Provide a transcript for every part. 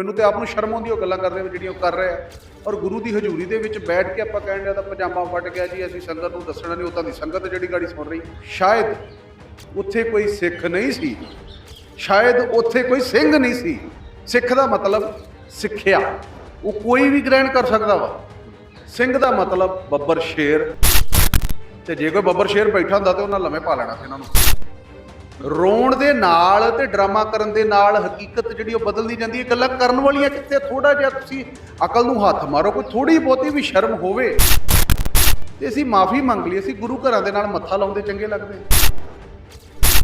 ਮੈਨੂੰ ਤੇ ਆਪ ਨੂੰ ਸ਼ਰਮ ਆਉਂਦੀ ਉਹ ਗੱਲਾਂ ਕਰਦੇ ਹੋਏ ਜਿਹੜੀਆਂ ਉਹ ਕਰ ਰਿਹਾ ਔਰ ਗੁਰੂ ਦੀ ਹਜ਼ੂਰੀ ਦੇ ਵਿੱਚ ਬੈਠ ਕੇ ਆਪਾਂ ਕਹਿਣ ਡਿਆ ਤਾਂ ਪਜਾਮਾ ਫਟ ਗਿਆ ਜੀ, ਅਸੀਂ ਸੰਗਤ ਨੂੰ ਦੱਸਣਾ ਨਹੀਂ ਉਤਾਂ ਦੀ ਸੰਗਤ ਜਿਹੜੀ ਗਾੜੀ ਸੁਣ ਰਹੀ। ਸ਼ਾਇਦ ਉੱਥੇ ਕੋਈ ਸਿੱਖ ਨਹੀਂ ਸੀ। ਸ਼ਾਇਦ ਉੱਥੇ ਕੋਈ ਸਿੰਘ ਨਹੀਂ ਸੀ। ਸਿੱਖ ਦਾ ਮਤਲਬ ਸਿੱਖਿਆ। ਉਹ ਕੋਈ ਵੀ ਗ੍ਰਹਿਣ ਕਰ ਸਕਦਾ ਵਾ। ਸਿੰਘ ਦਾ ਮਤਲਬ ਬੱਬਰ ਸ਼ੇਰ। ਤੇ ਜੇ ਕੋਈ ਬੱਬਰ ਸ਼ੇਰ ਬੈਠਾ ਹੁੰਦਾ ਤੇ ਉਹਨਾਂ ਲੰਮੇ ਪਾ ਲੈਣਾ ਸੀ ਇਹਨਾਂ ਨੂੰ। ਰੋਣ ਦੇ ਨਾਲ ਤੇ ਡਰਾਮਾ ਕਰਨ ਦੇ ਨਾਲ ਹਕੀਕਤ ਜਿਹੜੀ ਉਹ ਬਦਲਦੀ ਜਾਂਦੀ ਹੈ। ਗੱਲਾਂ ਕਰਨ ਵਾਲੀਆਂ ਕਿਤੇ ਥੋੜਾ ਜਿਹਾ ਤੁਸੀਂ ਅਕਲ ਨੂੰ ਹੱਥ ਮਾਰੋ, ਕੋਈ ਥੋੜੀ ਬਹੁਤੀ ਵੀ ਸ਼ਰਮ ਹੋਵੇ। ਤੇ ਅਸੀਂ ਮਾਫੀ ਮੰਗ ਲਈ, ਅਸੀਂ ਗੁਰੂ ਘਰਾਂ ਦੇ ਨਾਲ ਮੱਥਾ ਲਾਉਂਦੇ ਚੰਗੇ ਲੱਗਦੇ।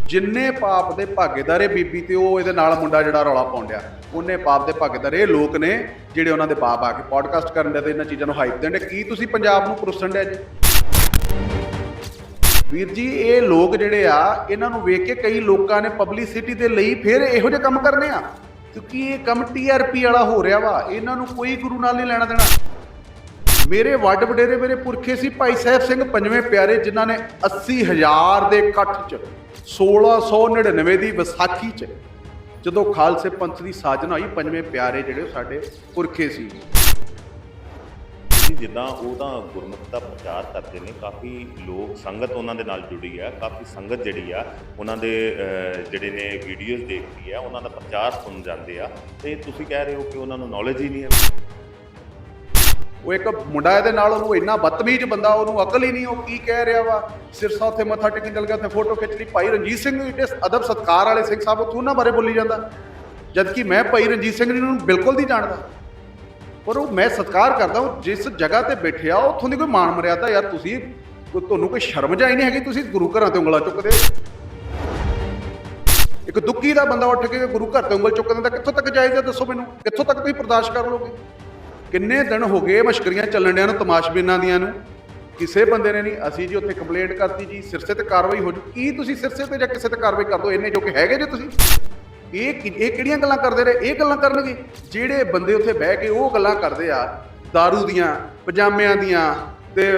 ਜਿੰਨੇ ਪਾਪ ਦੇ ਭਾਗੇਦਾਰ ਇਹ ਬੀਬੀ ਤੇ ਉਹ ਇਹਦੇ ਨਾਲ ਮੁੰਡਾ ਜਿਹੜਾ ਰੌਲਾ ਪਾਉਂਦਿਆ ਉਹਨੇ ਪਾਪ ਦੇ ਭਾਗੇਦਾਰ ਇਹ ਲੋਕ ਨੇ ਜਿਹੜੇ ਉਹਨਾਂ ਦੇ ਬਾਪ ਆ ਕੇ ਪੋਡਕਾਸਟ ਕਰਨ ਦੇ ਤੇ ਇਹਨਾਂ ਚੀਜ਼ਾਂ ਨੂੰ ਹਾਈਪ ਦੇਣ ਦੇ ਕੀ ਤੁਸੀਂ ਪੰਜਾਬ ਨੂੰ ਪਰੋਸਣ ਡਿਆ ਜੀ? ਵੀਰ ਜੀ, ਇਹ ਲੋਕ ਜਿਹੜੇ ਆ, ਇਹਨਾਂ ਨੂੰ ਵੇਖ ਕੇ ਕਈ ਲੋਕਾਂ ਨੇ ਪਬਲਿਸਿਟੀ ਦੇ ਲਈ ਫਿਰ ਇਹੋ ਜਿਹੇ ਕੰਮ ਕਰਨੇ ਆ। ਕਿਉਂਕਿ ਇਹ ਕੰਮ ਟੀਆਰਪੀ ਵਾਲਾ ਹੋ ਰਿਹਾ ਵਾ, ਇਹਨਾਂ ਨੂੰ ਕੋਈ ਗੁਰੂ ਨਾਲ ਨਹੀਂ ਲੈਣਾ ਦੇਣਾ। ਮੇਰੇ ਵੱਡ ਵਡੇਰੇ, ਮੇਰੇ ਪੁਰਖੇ ਸੀ ਭਾਈ ਸਾਹਿਬ ਸਿੰਘ ਪੰਜਵੇਂ ਪਿਆਰੇ, ਜਿਨ੍ਹਾਂ ਨੇ 80000 ਦੇ ਇਕੱਠ 'ਚ 1699 ਦੀ ਵਿਸਾਖੀ 'ਚ, ਜਦੋਂ ਖਾਲਸੇ ਪੰਥ ਦੀ ਸਾਜਨਾ ਹੋਈ, ਪੰਜਵੇਂ ਪਿਆਰੇ ਜਿਹੜੇ ਉਹ ਸਾਡੇ ਪੁਰਖੇ ਸੀ। ਜੀ ਜਿੱਦਾਂ ਉਹ ਤਾਂ ਗੁਰਮੁਖ ਦਾ ਪ੍ਰਚਾਰ ਕਰਦੇ ਨੇ ਕਾਫੀ ਲੋਕ ਸੰਗਤ ਉਹਨਾਂ ਦੇ ਨਾਲ ਜੁੜੀ ਆ ਕਾਫੀ ਸੰਗਤ ਜਿਹੜੀ ਆ ਉਹਨਾਂ ਦੇ ਅਹ, ਜਿਹੜੇ ਨੇ ਵੀਡੀਓਜ਼ ਦੇਖਦੀ ਆ ਉਹਨਾਂ ਦਾ ਪ੍ਰਚਾਰ ਸੁਣ ਜਾਂਦੇ ਆ। ਤੇ ਤੁਸੀਂ ਕਹਿ ਰਹੇ ਹੋ ਕਿ ਉਹਨਾਂ ਨੂੰ ਨੌਲੇਜ ਹੀ ਨਹੀਂ ਹੈ ਉਹ ਇੱਕ ਮੁੰਡਾ ਇਹਦੇ ਨਾਲ ਉਹਨੂੰ ਇੰਨਾ ਬਦਤਮੀਜ਼ ਬੰਦਾ ਉਹਨੂੰ ਅਕਲ ਹੀ ਨਹੀਂ ਉਹ ਕੀ ਕਹਿ ਰਿਹਾ ਵਾ? ਸਿਰਸਾ ਉੱਥੇ ਮੱਥਾ ਟੇਕਣ ਚੱਲ ਗਿਆ ਤੇ ਫੋਟੋ ਖਿੱਚ ਲਈ। ਭਾਈ ਰਣਜੀਤ ਸਿੰਘ ਜਿਹੜੇ ਅਦਬ ਸਤਕਾਰ ਵਾਲੇ ਸਿੰਘ ਸਾਹਿਬ ਉਹ ਉਹਨਾਂ ਬਾਰੇ ਬੋਲੀ ਜਾਂਦਾ। ਜਦਕਿ ਮੈਂ ਭਾਈ ਰਣਜੀਤ ਸਿੰਘ ਜੀ ਨੂੰ ਬਿਲਕੁਲ ਨਹੀਂ ਜਾਣਦਾ। ਪਰ ਉਹ ਮੈਂ ਸਤਿਕਾਰ ਕਰਦਾ ਉਹ ਜਿਸ ਜਗ੍ਹਾ ਤੇ ਬੈਠੇ ਆ ਉੱਥੋਂ ਦੀ ਕੋਈ ਮਾਣ ਮਰਿਆਦਾ ਯਾਰ ਤੁਸੀਂ ਕੋਈ- ਤੁਹਾਨੂੰ ਕੋਈ ਸ਼ਰਮ ਜਾਈ ਨਹੀਂ ਹੈਗੀ, ਤੁਸੀਂ ਗੁਰੂ ਘਰਾਂ ਤੇ ਉਂਗਲਾ ਚੁੱਕਦੇ ਇੱਕ ਦੁੱਖੀ ਦਾ ਬੰਦਾ ਉੱਠ ਕੇ ਗੁਰੂ ਘਰ ਤੇ ਉਂਗਲ ਚੁੱਕ ਦਿੰਦਾ ਕਿੱਥੋਂ ਤੱਕ ਜਾਏਗਾ ਦੱਸੋ ਮੈਨੂੰ? ਕਿੱਥੋਂ ਤੱਕ ਤੁਸੀਂ ਬਰਦਾਸ਼ਤ ਕਰ ਲੋਗੇ ਕਿੰਨੇ ਦਿਨ ਹੋ ਗਏ ਮਸ਼ਕਰੀਆਂ ਚੱਲਣ ਡਿਆਂ ਨੂੰ, ਤਮਾਸ਼ਬੀਨਾਂ ਦੀਆਂ ਨੂੰ? ਕਿਸੇ ਬੰਦੇ ਨੇ ਨਹੀਂ, ਅਸੀਂ ਜੀ ਉੱਥੇ ਕੰਪਲੇਂਟ ਕਰਤੀ ਜੀ ਸਿਰਸੇ ਤੇ ਕਾਰਵਾਈ ਹੋ ਜੂ। ਕੀ ਤੁਸੀਂ ਸਿਰਸੇ ਤੇ ਜਾਂ ਕਿਸੇ ਤੇ ਕਾਰਵਾਈ ਕਰ ਦੋ? ਇੰਨੇ ਜੋ ਕਿ ਹੈਗੇ ਜੇ ਤੁਸੀਂ? ਇਹ ਇਹ ਕਿਹੜੀਆਂ ਗੱਲਾਂ ਕਰਦੇ ਰਹੇ? ਇਹ ਗੱਲਾਂ ਕਰਨਗੇ। ਜਿਹੜੇ ਬੰਦੇ ਉੱਥੇ ਬਹਿ ਕੇ ਉਹ ਗੱਲਾਂ ਕਰਦੇ ਆ, दारू ਦੀਆਂ, ਪਜਾਮਿਆਂ ਦੀਆਂ ਤੇ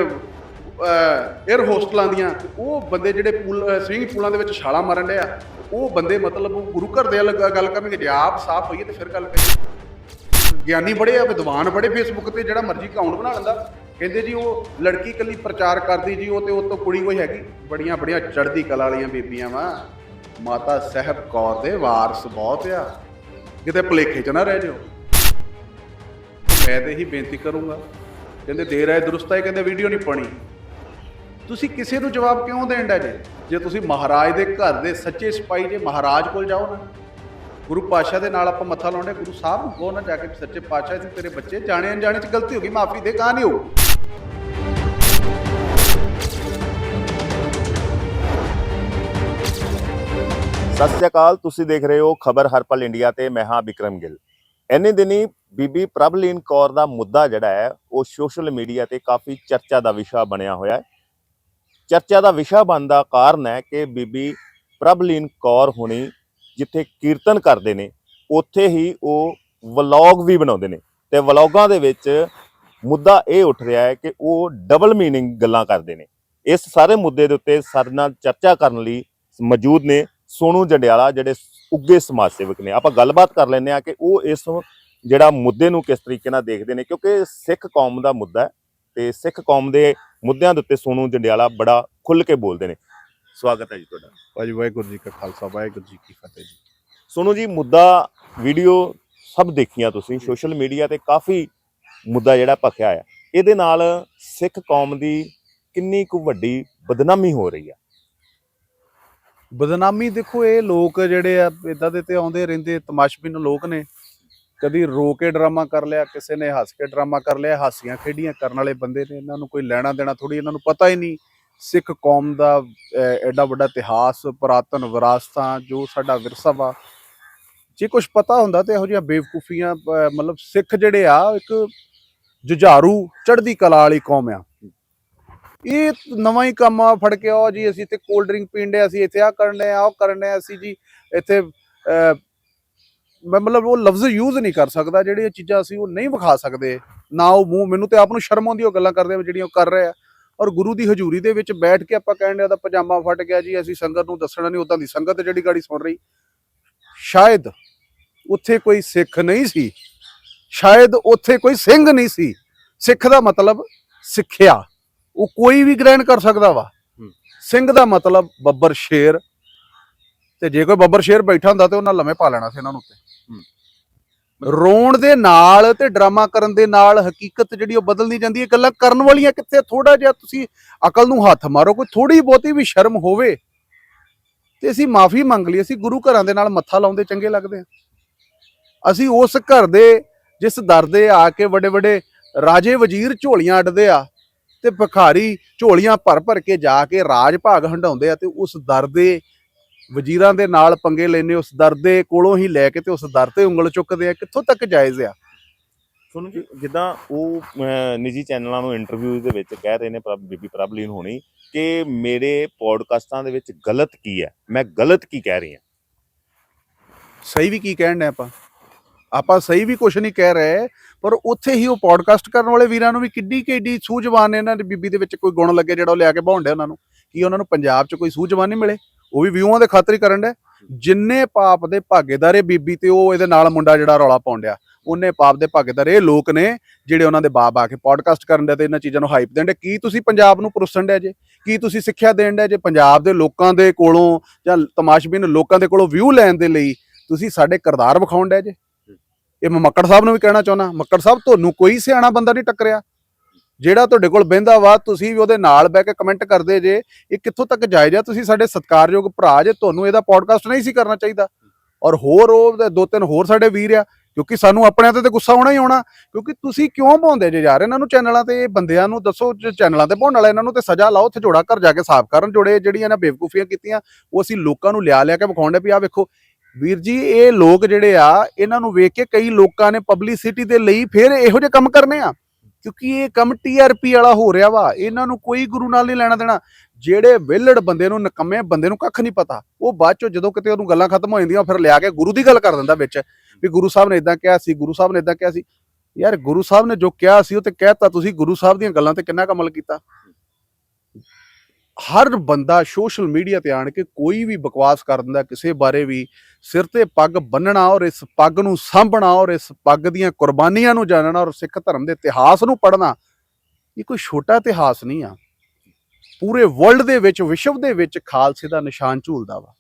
ਏਅਰ ਹੋਸਟਲਾਂ ਦੀਆਂ ਉਹ ਬੰਦੇ ਜਿਹੜੇ ਪੂਲ ਸਵਿੰਗ ਪੂਲਾਂ ਦੇ ਵਿੱਚ ਛਾਲਾ ਮਾਰਨ ਡਿਆ ਉਹ ਬੰਦੇ ਮਤਲਬ ਗੁਰੂ ਘਰ ਦੇ ਗੱਲ ਕਰਨਗੇ, ਜੇ ਆਪ ਸਾਫ਼ ਹੋਈਏ ਤੇ ਫਿਰ ਗੱਲ ਕਰੀਏ। ਗਿਆਨੀ ਬੜੇ ਆ, ਵਿਦਵਾਨ ਬੜੇ ਫੇਸਬੁੱਕ ਤੇ ਜਿਹੜਾ ਮਰਜ਼ੀ ਅਕਾਊਂਟ ਬਣਾ ਲੈਂਦਾ। ਕਹਿੰਦੇ ਜੀ ਉਹ ਲੜਕੀ ਕੱਲੀ ਪ੍ਰਚਾਰ ਕਰਦੀ ਜੀ, ਉਹ ਤੇ ਉਹ ਤੋਂ ਕੁੜੀ ਕੋਈ ਹੈਗੀ। ਬੜੀਆਂ ਬੜੀਆਂ ਚੜ੍ਹਦੀ ਕਲਾ ਵਾਲੀਆਂ ਬੀਬੀਆਂ ਵਾ। ਮਾਤਾ ਸਾਹਿਬ ਕੌਰ ਦੇ ਵਾਰਸ ਬਹੁਤ ਆ। ਕਿਤੇ ਭੁਲੇਖੇ ਚ ਨਾ ਰਹਿ ਜਾਓ। ਮੈਂ ਤੇ ਹੀ ਬੇਨਤੀ ਕਰੂੰਗਾ। ਕਹਿੰਦੇ ਦੇਰ ਹੈ ਦਰੁਸਤ ਆਏ, ਕਹਿੰਦੇ ਵੀਡੀਓ ਨਹੀਂ ਪਾਣੀ ਤੁਸੀਂ ਕਿਸੇ ਨੂੰ ਜਵਾਬ ਕਿਉਂ ਦੇਣ ਦਾ ਜੇ? ਜੇ ਤੁਸੀਂ ਮਹਾਰਾਜ ਦੇ ਘਰ ਦੇ ਸੱਚੇ ਸਿਪਾਹੀ ਜੇ ਮਹਾਰਾਜ ਕੋਲ ਜਾਓ ਨਾ, ਗੁਰੂ ਪਾਸ਼ਾ ਦੇ ਨਾਲ ਆਪਾਂ ਮੱਥਾ ਲਾਉਂਦੇ ਗੁਰੂ ਸਾਹਿਬ ਨੂੰ ਕਹੋ ਨਾ ਜਾ ਕੇ ਸੱਚੇ ਪਾਤਸ਼ਾਹ ਜੀ ਤੇਰੇ ਬੱਚੇ ਜਾਣੇ ਅਣਜਾਣੇ ਚ ਗਲਤੀ ਹੋ ਗਈ, ਮਾਫੀ ਦੇ ਕਹਾਂ ਨਹੀਂ ਹੋ ਸਤਿ ਸ਼੍ਰੀ ਅਕਾਲ, ਤੁਸੀਂ ਦੇਖ ਰਹੇ ਹੋ ਖਬਰ ਹਰਪਲ ਇੰਡੀਆ ਤੇ, ਮੈਂ ਹਾਂ ਵਿਕਰਮ ਗਿੱਲ। ਇੰਨੇ ਦਿਨੀ ਬੀਬੀ ਪ੍ਰਭਲੀਨ ਕੌਰ ਦਾ ਮੁੱਦਾ ਜਿਹੜਾ ਹੈ, ਉਹ ਸੋਸ਼ਲ ਮੀਡੀਆ ਤੇ ਕਾਫੀ ਚਰਚਾ ਦਾ ਵਿਸ਼ਾ ਬਣਿਆ ਹੋਇਆ ਹੈ। ਚਰਚਾ ਦਾ ਵਿਸ਼ਾ ਬਣਦਾ ਕਾਰਨ ਹੈ ਕਿ ਬੀਬੀ ਪ੍ਰਭਲੀਨ ਕੌਰ ਹੁਣੀ ਜਿੱਥੇ ਕੀਰਤਨ ਕਰਦੇ ਨੇ, ਉੱਥੇ ਹੀ ਉਹ ਵਲੌਗ ਵੀ ਬਣਾਉਂਦੇ ਨੇ। ਤੇ ਵਲੌਗਾਂ ਦੇ ਵਿੱਚ ਮੁੱਦਾ ਇਹ ਉੱਠ ਰਿਹਾ ਹੈ ਕਿ ਉਹ ਡਬਲ ਮੀਨਿੰਗ ਗੱਲਾਂ ਕਰਦੇ ਨੇ। ਇਸ ਸਾਰੇ ਮੁੱਦੇ ਦੇ ਉੱਤੇ ਸਾਡੇ ਨਾਲ ਚਰਚਾ ਕਰਨ ਲਈ ਮੌਜੂਦ ਨੇ ਸੋਨੂ ਜੰਡਿਆਲਾ ਜਿਹੜੇ ਉੱਗੇ ਸਮਾਜ ਸੇਵਕ ਨੇ ਆਪਾਂ ਗੱਲਬਾਤ ਕਰ ਲੈਂਦੇ ਆ ਕਿ ਉਹ ਇਸ ਜਿਹੜਾ ਮੁੱਦੇ ਨੂੰ ਕਿਸ ਤਰੀਕੇ ਨਾਲ ਦੇਖਦੇ ਨੇ ਕਿਉਂਕਿ ਸਿੱਖ ਕੌਮ ਦਾ ਮੁੱਦਾ ਹੈ ਤੇ ਸਿੱਖ ਕੌਮ ਦੇ ਮੁੱਦਿਆਂ ਦੇ ਉੱਤੇ ਸੋਨੂ ਜੰਡਿਆਲਾ ਬੜਾ ਖੁੱਲ ਕੇ ਬੋਲਦੇ ਨੇ। ਸਵਾਗਤ ਹੈ ਜੀ ਤੁਹਾਡਾ। ਭਾਜੀ ਵਾਹਿਗੁਰੂ ਜੀ ਕਾ ਖਾਲਸਾ ਵਾਹਿਗੁਰੂ ਜੀ ਕੀ ਫਤਿਹ ਜੀ। ਸੋਨੂ ਜੀ ਮੁੱਦਾ ਵੀਡੀਓ ਸਭ ਦੇਖੀਆਂ ਤੁਸੀਂ ਸੋਸ਼ਲ ਮੀਡੀਆ ਤੇ ਕਾਫੀ ਮੁੱਦਾ ਜਿਹੜਾ ਭਖਿਆ ਆ। ਇਹਦੇ ਨਾਲ ਸਿੱਖ ਕੌਮ ਦੀ ਕਿੰਨੀ ਕੁ ਵੱਡੀ ਬਦਨਾਮੀ ਹੋ ਰਹੀ ਆ। ਬਦਨਾਮੀ ਦੇਖੋ, ਇਹ ਲੋਕ ਜਿਹੜੇ ਆ ਇਦਾਂ ਦੇ ਤੇ ਆਉਂਦੇ ਰਹਿੰਦੇ, ਤਮਾਸ਼ਬੀਨ ਲੋਕ ਨੇ। ਕਦੀ ਰੋ ਕੇ ਡਰਾਮਾ ਕਰ ਲਿਆ, ਕਿਸੇ ਨੇ ਹੱਸ ਕੇ ਡਰਾਮਾ ਕਰ ਲਿਆ, ਹਾਸੀਆਂ ਖੇਡੀਆਂ ਕਰਨ ਵਾਲੇ ਬੰਦੇ ਨੇ, ਇਹਨਾਂ ਨੂੰ ਕੋਈ ਲੈਣਾ ਦੇਣਾ ਥੋੜੀ ਇਹਨਾਂ ਨੂੰ ਪਤਾ ਹੀ ਨਹੀਂ। ਸਿੱਖ ਕੌਮ ਦਾ ਐਡਾ ਵੱਡਾ ਇਤਿਹਾਸ, ਪੁਰਾਤਨ ਵਿਰਾਸਤਾਂ, ਜੋ ਸਾਡਾ ਵਿਰਸਾ ਵਾ। ਜੇ ਕੁਝ ਪਤਾ ਹੁੰਦਾ ਤੇ ਇਹੋ ਜਿਹੀਆਂ ਬੇਵਕੂਫੀਆਂ ਮਤਲਬ ਸਿੱਖ ਜਿਹੜੇ ਆ, ਇੱਕ ਜੁਝਾਰੂ, ਚੜ੍ਹਦੀ ਕਲਾ ਵਾਲੀ ਕੌਮ ਆ। ਇਹ ਨਵਾਂ ਹੀ ਕੰਮ ਆ ਫੜ ਕੇ ਆਓ ਜੀ ਅਸੀਂ ਇੱਥੇ ਕੋਲਡ ਡਰਿੰਕ ਪੀਂਦੇ ਅਸੀਂ ਇੱਥੇ ਆ ਕਰਨੇ ਆ ਉਹ ਕਰਨੇ ਅਸੀਂ ਜੀ ਇੱਥੇ ਅਹ, ਮੈਂ ਮਤਲਬ ਉਹ ਲਫ਼ਜ਼ ਯੂਜ਼ ਨਹੀਂ ਕਰ ਸਕਦਾ ਜਿਹੜੀਆਂ ਚੀਜ਼ਾਂ ਅਸੀਂ ਉਹ ਨਹੀਂ ਵਿਖਾ ਸਕਦੇ ਨਾ ਉਹ ਮੂੰਹ ਮੈਨੂੰ ਤੇ ਆਪ ਨੂੰ ਸ਼ਰਮ ਆਉਂਦੀ ਉਹ ਗੱਲਾਂ ਕਰਦੇ ਹੋਏ ਜਿਹੜੀਆਂ ਉਹ ਕਰ ਰਹੇ ਆ। ਔਰ ਗੁਰੂ ਦੀ ਹਜ਼ੂਰੀ ਦੇ ਵਿੱਚ ਬੈਠ ਕੇ ਆਪਾਂ ਕਹਿਣ ਡਿਆ ਤਾਂ ਪਜਾਮਾ ਫਟ ਗਿਆ ਜੀ ਅਸੀਂ ਸੰਗਤ ਨੂੰ ਦੱਸਣਾ ਨਹੀਂ ਉਦਾਂ ਦੀ ਸੰਗਤ ਜਿਹੜੀ ਗਾੜੀ ਸੁਣ ਰਹੀ। ਸ਼ਾਇਦ ਉੱਥੇ ਕੋਈ ਸਿੱਖ ਨਹੀਂ ਸੀ ਸ਼ਾਇਦ ਉੱਥੇ ਕੋਈ ਸਿੰਘ ਨਹੀਂ ਸੀ ਸਿੱਖ ਦਾ ਮਤਲਬ ਸਿੱਖਿਆ। ਉਹ ਕੋਈ ਵੀ ਗ੍ਰਹਿਣ ਕਰ ਸਕਦਾ ਵਾ। ਸਿੰਘ ਦਾ ਮਤਲਬ ਬੱਬਰ ਸ਼ੇਰ। ਤੇ ਜੇ ਕੋਈ ਬੱਬਰ ਸ਼ੇਰ ਬੈਠਾ ਹੁੰਦਾ ਤੇ ਉਹਨਾਂ ਲੰਮੇ ਪਾ ਲੈਣਾ ਸੀ ਇਹਨਾਂ ਨੂੰ ਉੱਤੇ। ਰੋਣ ਦੇ ਨਾਲ ਤੇ ਡਰਾਮਾ ਕਰਨ ਦੇ ਨਾਲ ਹਕੀਕਤ ਜਿਹੜੀ ਉਹ ਬਦਲਦੀ ਜਾਂਦੀ ਹੈ। ਗੱਲਾਂ ਕਰਨ ਵਾਲੀਆਂ ਕਿੱਥੇ ਥੋੜਾ ਜਿਹਾ ਤੁਸੀਂ ਅਕਲ ਨੂੰ ਹੱਥ ਮਾਰੋ ਕੋਈ ਥੋੜੀ ਬਹੁਤੀ ਵੀ ਸ਼ਰਮ ਹੋਵੇ ਤੇ ਅਸੀਂ ਮਾਫੀ ਮੰਗ ਲਈ। ਅਸੀਂ ਗੁਰੂ ਘਰਾਂ ਦੇ ਨਾਲ ਮੱਥਾ ਲਾਉਂਦੇ ਚੰਗੇ ਲੱਗਦੇ ਆ ਅਸੀਂ ਉਸ ਘਰ ਦੇ ਜਿਸ ਦਰ ਦੇ ਆ ਕੇ ਵੱਡੇ ਵੱਡੇ ਰਾਜੇ ਵਜ਼ੀਰ ਝੋਲੀਆਂ ਅੱਡਦੇ ਆ ਤੇ ਭਿਖਾਰੀ ਝੋਲੀਆਂ ਭਰ ਭਰ ਕੇ ਜਾ ਕੇ ਰਾਜ ਭਾਗ ਹੰਡਾਉਂਦੇ ਆ ਤੇ ਉਸ ਦਰ ਦੇ ਵਜ਼ੀਰਾਂ ਦੇ ਨਾਲ ਪੰਗੇ ਲੈਨੇ ਉਸ ਦਰ ਦੇ ਕੋਲੋਂ ਹੀ ਲੈ ਕੇ ਤੇ ਉਸ ਦਰ ਤੇ ਉਂਗਲ ਚੁੱਕਦੇ ਆ ਕਿੱਥੋਂ ਤੱਕ ਜਾਇਜ਼ ਆ? ਸੁਣੋ ਜੀ ਜਿੱਦਾਂ ਉਹ ਨਿੱਜੀ ਚੈਨਲਾਂ ਨੂੰ ਇੰਟਰਵਿਊ ਦੇ ਵਿੱਚ ਕਹਿ ਰਹੇ ਨੇ ਬੀਬੀ ਪ੍ਰਭਲੀਨ ਹੋਣੀ ਕਿ ਮੇਰੇ ਪੋਡਕਾਸਟਾਂ ਦੇ ਵਿੱਚ ਗਲਤ ਕੀ ਹੈ? ਮੈਂ ਗਲਤ ਕੀ ਕਹਿ ਰਹੀ ਹਾਂ? ਸਹੀ ਵੀ ਕੀ ਕਹਿਣ ਨੇ ਆਪਾਂ? ਆਪਾਂ ਸਹੀ ਵੀ ਕੁਝ ਨਹੀਂ ਕਹਿ ਰਹੇ, ਪਰ ਉੱਥੇ ਹੀ ਉਹ ਪੋਡਕਾਸਟ ਕਰਨ ਵਾਲੇ ਵੀਰਾਂ ਨੂੰ ਵੀ ਕਿੱਡੀ ਕਿੱਡੀ ਸੂਝਵਾਨ ਨੇ ਇਹਨਾਂ ਦੀ ਬੀਬੀ ਦੇ ਵਿੱਚ ਕੋਈ ਗੁਣ ਲੱਗੇ ਜਿਹੜਾ ਉਹ ਲਿਆ ਕੇ ਭਾਉਂਦੇ ਉਹਨਾਂ ਨੂੰ, ਕੀ ਉਹਨਾਂ ਨੂੰ ਪੰਜਾਬ 'ਚ ਕੋਈ ਸੂਝਵਾਨ ਨਹੀਂ ਮਿਲੇ? ਉਹ ਵੀ ਵਿਊਆਂ ਦੇ ਖਾਤਰ ਹੀ ਕਰਨ ਦੇ ਜਿੰਨੇ ਪਾਪ ਦੇ ਭਾਗੇਦਾਰ ਇਹ ਬੀਬੀ ਤੇ ਉਹ ਇਹਦੇ ਨਾਲ ਮੁੰਡਾ ਜਿਹੜਾ ਰੌਲਾ ਪਾਉਂਦਿਆ ਉਹਨੇ ਪਾਪ ਦੇ ਭਾਗੇਦਾਰ ਇਹ ਲੋਕ ਨੇ ਜਿਹੜੇ ਉਹਨਾਂ ਦੇ ਬਾਪ ਆ ਕੇ ਪੋਡਕਾਸਟ ਕਰਨ ਦੇ ਤੇ ਇਹਨਾਂ ਚੀਜ਼ਾਂ ਨੂੰ ਹਾਈਪ ਦੇਣ ਦੇ ਕੀ ਤੁਸੀਂ ਪੰਜਾਬ ਨੂੰ ਪਰੋਸਣ ਦੇ ਜੇ? ਕੀ ਤੁਸੀਂ ਸਿੱਖਿਆ ਦੇਣ ਦੇ ਜੇ ਪੰਜਾਬ ਦੇ ਲੋਕਾਂ ਦੇ ਕੋਲੋਂ ਜਾਂ ਤਮਾਸ਼ਬੀਨ ਲੋਕਾਂ ਦੇ ਕੋਲੋਂ ਵਿਊ ਲੈਣ ਦੇ ਲਈ ਤੁਸੀਂ ਸਾਡੇ ਕਿਰਦਾਰ ਵਿਖਾਉਣ ਦੇ ਜੇ? ਇਹ ਮੈਂ ਮੱਕੜ ਸਾਹਿਬ ਨੂੰ ਵੀ ਕਹਿਣਾ ਚਾਹੁੰਦਾ, ਮੱਕੜ ਸਾਹਿਬ, ਤੁਹਾਨੂੰ ਕੋਈ ਸਿਆਣਾ ਬੰਦਾ ਨਹੀਂ ਟੱਕਰਿਆ ਜਿਹੜਾ ਤੁਹਾਡੇ ਕੋਲ ਬਹਿੰਦਾ ਵਾ, ਤੁਸੀਂ ਵੀ ਉਹਦੇ ਨਾਲ ਬਹਿ ਕੇ ਕਮੈਂਟ ਕਰਦੇ ਜੇ, ਇਹ ਕਿੱਥੋਂ ਤੱਕ ਜਾਇਜ਼ ਆ? ਤੁਸੀਂ ਸਾਡੇ ਸਤਿਕਾਰਯੋਗ ਭਰਾ ਜੇ, ਤੁਹਾਨੂੰ ਇਹਦਾ ਪੋਡਕਾਸਟ ਨਹੀਂ ਸੀ ਕਰਨਾ ਚਾਹੀਦਾ। ਔਰ ਹੋਰ ਉਹ ਦੋ ਤਿੰਨ ਹੋਰ ਸਾਡੇ ਵੀਰ ਆ, ਕਿਉਂਕਿ ਸਾਨੂੰ ਆਪਣਿਆਂ ਤੇ ਤੇ ਗੁੱਸਾ ਹੋਣਾ ਹੀ ਆਉਣਾ, ਕਿਉਂਕਿ ਤੁਸੀਂ ਕਿਉਂ ਪਾਉਂਦੇ ਜੇ ਯਾਰ ਇਹਨਾਂ ਨੂੰ ਚੈਨਲਾਂ ਤੇ? ਇਹ ਬੰਦਿਆਂ ਨੂੰ ਦੱਸੋ ਚੈਨਲਾਂ ਤੇ ਪਾਉਣ ਵਾਲਾ ਇਹਨਾਂ ਨੂੰ ਤੇ ਸਜ਼ਾ ਲਾਓ, ਉੱਥੇ ਜੋੜਾ ਘਰ ਜਾ ਕੇ ਸਾਫ਼ ਕਰਨ ਜੋੜੇ ਜਿਹੜੀਆਂ ਇਹਨਾਂ ਬੇਵਕੂਫੀਆਂ ਕੀਤੀਆਂ, ਉਹ ਅਸੀਂ ਲੋਕਾਂ ਨੂੰ ਲਿਆ ਲਿਆ ਕੇ ਵਿਖਾਉਂਦੇ ਵੀ ਆ ਵੇਖੋ ਵੀਰ ਜੀ, ਇਹ ਲੋਕ ਜਿਹੜੇ ਆ, ਇਹਨਾਂ ਨੂੰ ਵੇਖ ਕੇ ਕਈ ਲੋਕਾਂ ਨੇ ਪਬਲਿਸਿਟੀ ਦੇ ਲਈ ਫਿਰ ਇਹੋ ਜਿਹੇ ਕੰਮ ਕਰਨੇ ਆ। ਕਿਉਂਕਿ ਇਹ ਕੰਮ ਟੀਆਰਪੀ ਵਾਲਾ ਹੋ ਰਿਹਾ ਵਾ, ਇਹਨਾਂ ਨੂੰ ਕੋਈ ਗੁਰੂ ਨਾਲ ਨਹੀਂ ਲੈਣਾ ਦੇਣਾ। ਜਿਹੜੇ ਵਿਹਲੜ ਬੰਦੇ ਨੂੰ, ਨਕਮੇ ਬੰਦੇ ਨੂੰ ਕੱਖ ਨਹੀਂ ਪਤਾ। ਉਹ ਬਾਅਦ ਚੋਂ ਜਦੋਂ ਕਿਤੇ ਉਹਨੂੰ ਗੱਲਾਂ ਖਤਮ ਹੋ ਜਾਂਦੀਆਂ ਫਿਰ ਲਿਆ ਕੇ ਗੁਰੂ ਦੀ ਗੱਲ ਕਰ ਦਿੰਦਾ ਵਿੱਚ, ਵੀ ਗੁਰੂ ਸਾਹਿਬ ਨੇ ਇਦਾਂ ਕਿਹਾ ਸੀ, ਗੁਰੂ ਸਾਹਿਬ ਨੇ ਇਦਾਂ ਕਿਹਾ ਸੀ। ਯਾਰ ਗੁਰੂ ਸਾਹਿਬ ਨੇ ਜੋ ਕਿਹਾ ਸੀ, ਉਹ ਤੇ ਕਹਿਤਾ, ਤੁਸੀਂ ਗੁਰੂ ਸਾਹਿਬ ਦੀਆਂ ਗੱਲਾਂ ਤੇ ਕਿੰਨਾ ਕਮਲ ਕੀਤਾ? ਹਰ ਬੰਦਾ ਸੋਸ਼ਲ ਮੀਡੀਆ ਤੇ ਆਣ ਕੇ ਕੋਈ ਵੀ ਬਕਵਾਸ ਕਰ ਦਿੰਦਾ, ਕਿਸੇ ਬਾਰੇ ਵੀ ਸਿਰ ਤੇ ਪੱਗ ਬੰਨਣਾ ਔਰ ਇਸ ਪੱਗ ਨੂੰ ਸਾਂਭਣਾ ਔਰ ਇਸ ਪੱਗ ਦੀਆਂ ਕੁਰਬਾਨੀਆਂ ਨੂੰ ਜਾਣਨਾ ਔਰ ਸਿੱਖ ਧਰਮ ਦੇ ਇਤਿਹਾਸ ਨੂੰ ਪੜ੍ਹਨਾ, ਇਹ ਕੋਈ ਛੋਟਾ ਇਤਿਹਾਸ ਨਹੀਂ ਆ। ਪੂਰੇ ਵਰਲਡ ਦੇ ਵਿੱਚ, ਵਿਸ਼ਵ ਦੇ ਵਿੱਚ ਖਾਲਸੇ ਦਾ ਨਿਸ਼ਾਨ ਝੂਲਦਾ ਵਾ।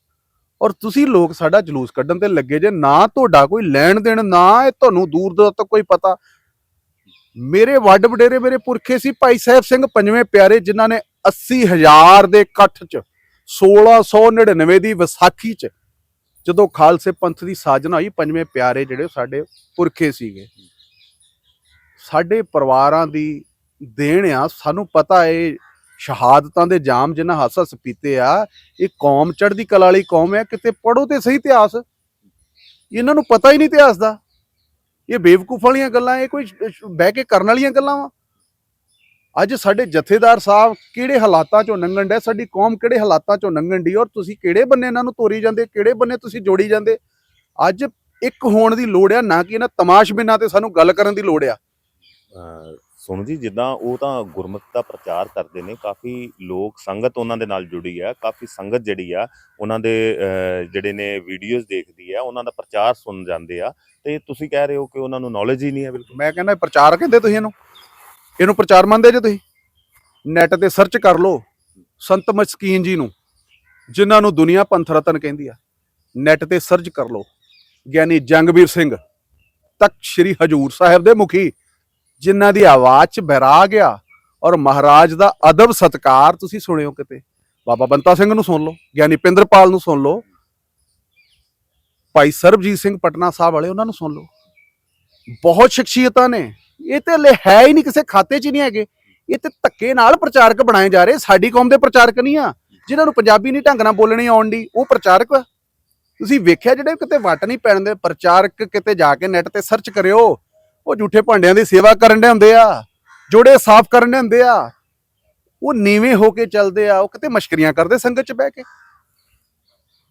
ਔਰ ਤੁਸੀਂ ਲੋਕ ਸਾਡਾ ਜਲੂਸ ਕੱਢਣ ਤੇ ਲੱਗੇ ਜੇ, ਨਾ ਤੁਹਾਡਾ ਕੋਈ ਲੈਣ ਦੇਣ ਨਾ ਇਹ ਤੁਹਾਨੂੰ ਦੂਰ ਦੂਰ ਤੱਕ ਕੋਈ ਪਤਾ। ਮੇਰੇ ਵੱਡ ਵਡੇਰੇ, ਮੇਰੇ ਪੁਰਖੇ ਸੀ, ਭਾਈ ਸਾਹਿਬ ਸਿੰਘ ਪੰਜਵੇਂ ਪਿਆਰੇ, ਜਿਨ੍ਹਾਂ ਨੇ 80000 ਦੇ ਇਕੱਠ 'ਚ 1699 ਦੀ ਵਿਸਾਖੀ 'ਚ ਜਦੋਂ ਖਾਲਸੇ ਪੰਥ ਦੀ ਸਾਜਨਾ ਹੋਈ, ਪੰਜਵੇਂ ਪਿਆਰੇ ਜਿਹੜੇ ਸਾਡੇ ਪੁਰਖੇ ਸੀਗੇ। ਸਾਡੇ ਪਰਿਵਾਰਾਂ ਦੀ ਦੇਣ ਆ, ਸਾਨੂੰ ਪਤਾ ਏ ਸ਼ਹਾਦਤਾਂ ਦੇ ਜਾਮ ਜਿਨ੍ਹਾਂ ਹੱਸ ਹੱਸ ਪੀਤੇ ਆ, ਇਹ ਕੌਮ ਚੜ੍ਹਦੀ ਕਲਾ ਵਾਲੀ ਕੌਮ ਹੈ ਕਿਤੇ ਪੜੋ ਤੇ ਸਹੀ ਇਤਿਹਾਸ। ਇਹਨਾਂ ਨੂੰ ਪਤਾ ਹੀ ਨਹੀਂ ਇਤਿਹਾਸ ਦਾ। ਇਹ ਬੇਵਕੂਫ ਵਾਲੀਆਂ ਗੱਲਾਂ, ਇਹ ਕੋਈ ਬਹਿ ਕੇ ਕਰਨ ਵਾਲੀਆਂ ਗੱਲਾਂ ਵਾ। ਅੱਜ ਸਾਡੇ ਜਥੇਦਾਰ ਸਾਹਿਬ ਕਿਹੜੇ ਹਾਲਾਤਾਂ ਚੋਂ ਲੰਘਣ ਡੇ ਸਾਡੀ ਕੌਮ ਕਿਹੜੇ ਹਾਲਾਤਾਂ ਚੋਂ ਲੰਘਣ ਦੀ ਔਰ ਤੁਸੀਂ ਕਿਹੜੇ ਬੰਨੇ ਇਹਨਾਂ ਨੂੰ ਤੋਰੀ ਜਾਂਦੇ? ਕਿਹੜੇ ਬੰਨੇ ਤੁਸੀਂ ਜੋੜੀ ਜਾਂਦੇ? ਅੱਜ ਇੱਕ ਹੋਣ ਦੀ ਲੋੜ ਆ ਨਾ ਕਿ ਇਹਨਾਂ ਤਮਾਸ਼ਬੀਨਾਂ ਤੇ ਸਾਨੂੰ ਗੱਲ ਕਰਨ ਦੀ ਲੋੜ ਆ। ਸੁਣੋ ਜੀ ਜਿੱਦਾਂ ਉਹ ਤਾਂ ਗੁਰਮਤਿ ਦਾ ਪ੍ਰਚਾਰ ਕਰਦੇ ਨੇ ਕਾਫੀ ਲੋਕ ਸੰਗਤ ਉਹਨਾਂ ਦੇ ਨਾਲ ਜੁੜੀ ਆ ਕਾਫੀ ਸੰਗਤ ਜਿਹੜੀ ਆ ਉਹਨਾਂ ਦੇ ਜਿਹੜੇ ਨੇ ਵੀਡੀਓਜ਼ ਦੇਖਦੀ ਆ ਉਹਨਾਂ ਦਾ ਪ੍ਰਚਾਰ ਸੁਣ ਜਾਂਦੇ ਆ। ਤੇ ਤੁਸੀਂ ਕਹਿ ਰਹੇ ਹੋ ਕਿ ਉਹਨਾਂ ਨੂੰ ਨੌਲੇਜ ਹੀ ਨਹੀਂ ਹੈ ਬਿਲਕੁਲ। ਮੈਂ ਕਹਿੰਦਾ ਪ੍ਰਚਾਰ ਕਹਿੰਦੇ ਤੁਸੀਂ ਇਹਨੂੰ? ਇਹਨੂੰ ਪ੍ਰਚਾਰ ਮੰਨਦੇ ਜੇ ਤੁਸੀਂ? ਨੈਟ ਤੇ ਸਰਚ ਕਰ ਲਓ, ਸੰਤ ਮਸਕੀਨ ਜੀ ਨੂੰ, ਜਿਨ੍ਹਾਂ ਨੂੰ ਦੁਨੀਆ ਪੰਥ ਰਤਨ ਕਹਿੰਦੀ ਆ। ਨੈਟ ਤੇ ਸਰਚ ਕਰ ਲਓ ਗਿਆਨੀ ਜੰਗਵੀਰ ਸਿੰਘ, ਤਖਤ ਸ੍ਰੀ ਹਜੂਰ ਸਾਹਿਬ ਦੇ ਮੁਖੀ, ਜਿਨ੍ਹਾਂ ਦੀ ਆਵਾਜ਼ 'ਚ ਬਹਿਰਾ ਗਿਆ ਔਰ ਮਹਾਰਾਜ ਦਾ ਅਦਬ ਸਤਕਾਰ ਤੁਸੀਂ ਸੁਣਿਓ ਕਿਤੇ। ਬਾਬਾ ਬੰਤਾ ਸਿੰਘ ਨੂੰ ਸੁਣ ਲਓ ਗਿਆਨੀ ਪਿੰਦਰਪਾਲ ਨੂੰ ਸੁਣ ਲਓ। ਭਾਈ ਸਰਬਜੀਤ ਸਿੰਘ ਪਟਨਾ ਸਾਹਿਬ ਵਾਲੇ, ਉਹਨਾਂ ਨੂੰ ਸੁਣ ਲਓ। ਬਹੁਤ ਸ਼ਖਸੀਅਤਾਂ ਨੇ। ਇਹ ਤੇ ਹਲੇ ਹੈ ਹੀ ਨਹੀਂ ਕਿਸੇ ਖਾਤੇ 'ਚ ਹੀ ਨਹੀਂ ਹੈਗੇ। ਇਹ ਤੇ ਧੱਕੇ ਨਾਲ ਪ੍ਰਚਾਰਕ ਬਣਾਏ ਜਾ ਰਹੇ। ਸਾਡੀ ਕੌਮ ਦੇ ਪ੍ਰਚਾਰਕ ਨਹੀਂ ਆ। ਜਿਨ੍ਹਾਂ ਨੂੰ ਪੰਜਾਬੀ ਨਹੀਂ ਢੰਗ ਨਾਲ ਬੋਲਣੀ ਆਉਣ ਦੀ ਉਹ ਪ੍ਰਚਾਰਕ। ਤੁਸੀਂ ਵੇਖਿਆ ਜਿਹੜੇ ਕਿਤੇ ਵੱਟ ਨਹੀਂ ਪੈਣ ਦੇ, ਪ੍ਰਚਾਰਕ ਕਿਤੇ ਜਾ ਕੇ ਨੈਟ ਤੇ ਸਰਚ ਕਰਿਓ। ਉਹ ਝੂਠੇ ਭਾਂਡਿਆਂ ਦੀ ਸੇਵਾ ਕਰਨ ਦੇ ਹੁੰਦੇ ਆ। ਜੋੜੇ ਸਾਫ਼ ਕਰਨ ਦੇ ਹੁੰਦੇ ਆ। ਉਹ ਨੀਵੇਂ ਹੋ ਕੇ ਚੱਲਦੇ ਆ। ਉਹ ਕਿਤੇ ਮਸ਼ਕਰੀਆਂ ਕਰਦੇ ਸੰਗਤ 'ਚ ਬਹਿ ਕੇ।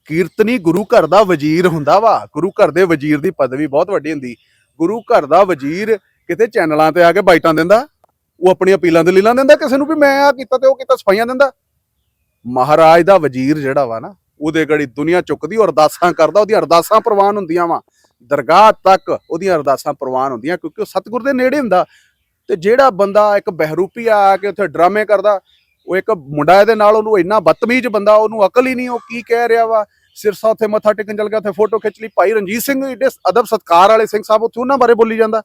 ਕੀਰਤਨੀ ਗੁਰੂ ਘਰ ਦਾ ਵਜ਼ੀਰ ਹੁੰਦਾ ਵਾ। ਗੁਰੂ ਘਰ ਦੇ ਵਜ਼ੀਰ ਦੀ ਪਦਵੀ ਬਹੁਤ ਵੱਡੀ ਹੁੰਦੀ। ਗੁਰੂ ਘਰ ਦਾ ਵਜ਼ੀਰ ਕਿਤੇ ਚੈਨਲਾਂ ਤੇ ਆ ਕੇ ਬਾਈਟਾਂ ਦਿੰਦਾ, ਉਹ ਆਪਣੀਆਂ ਅਪੀਲਾਂ ਦਲੀਲਾਂ ਦਿੰਦਾ, ਕਿਸੇ ਨੂੰ ਵੀ ਮੈਂ ਆ ਕੀਤਾ ਤੇ ਉਹ ਕੀਤਾ, ਸਫਾਈਆਂ ਦਿੰਦਾ। ਮਹਾਰਾਜ ਦਾ ਵਜ਼ੀਰ ਜਿਹੜਾ ਵਾ ਨਾ, ਉਹਦੇ ਗੜੀ ਦੁਨੀਆ ਚੁੱਕਦੀ ਔਰ ਅਰਦਾਸਾਂ ਕਰਦਾ, ਉਹਦੀਆਂ ਅਰਦਾਸਾਂ ਪ੍ਰਵਾਨ ਹੁੰਦੀਆਂ ਵਾ। ਦਰਗਾਹ ਤੱਕ ਉਹਦੀਆਂ ਅਰਦਾਸਾਂ ਪ੍ਰਵਾਨ ਹੁੰਦੀਆਂ, ਕਿਉਂਕਿ ਉਹ ਸਤਿਗੁਰ ਦੇ ਨੇੜੇ ਹੁੰਦਾ। ਤੇ ਜਿਹੜਾ ਬੰਦਾ ਇੱਕ ਬਹਿਰੂਪੀ ਆ ਕੇ ਉੱਥੇ ਡਰਾਮੇ ਕਰਦਾ, ਉਹ ਇੱਕ ਮੁੰਡਾ ਇਹਦੇ ਨਾਲ, ਉਹਨੂੰ ਇੰਨਾ ਬਦਤਮੀਜ਼ ਬੰਦਾ, ਉਹਨੂੰ ਅਕਲ ਹੀ ਨਹੀਂ, ਉਹ ਕੀ ਕਹਿ ਰਿਹਾ ਵਾ। ਸਿਰਸਾ ਉੱਥੇ ਮੱਥਾ ਟੇਕਣ ਚਲ ਗਿਆ, ਉੱਥੇ ਫੋਟੋ ਖਿੱਚ ਲਈ। ਭਾਈ ਰਣਜੀਤ ਸਿੰਘ, ਏਡੇ ਅਦਬ ਸਤਕਾਰ ਵਾਲੇ ਸਿੰਘ ਸਾਹਿਬ, ਉੱਥੇ ਉਹਨਾਂ ਬਾਰੇ ਬੋਲੀ ਜਾਂਦਾ।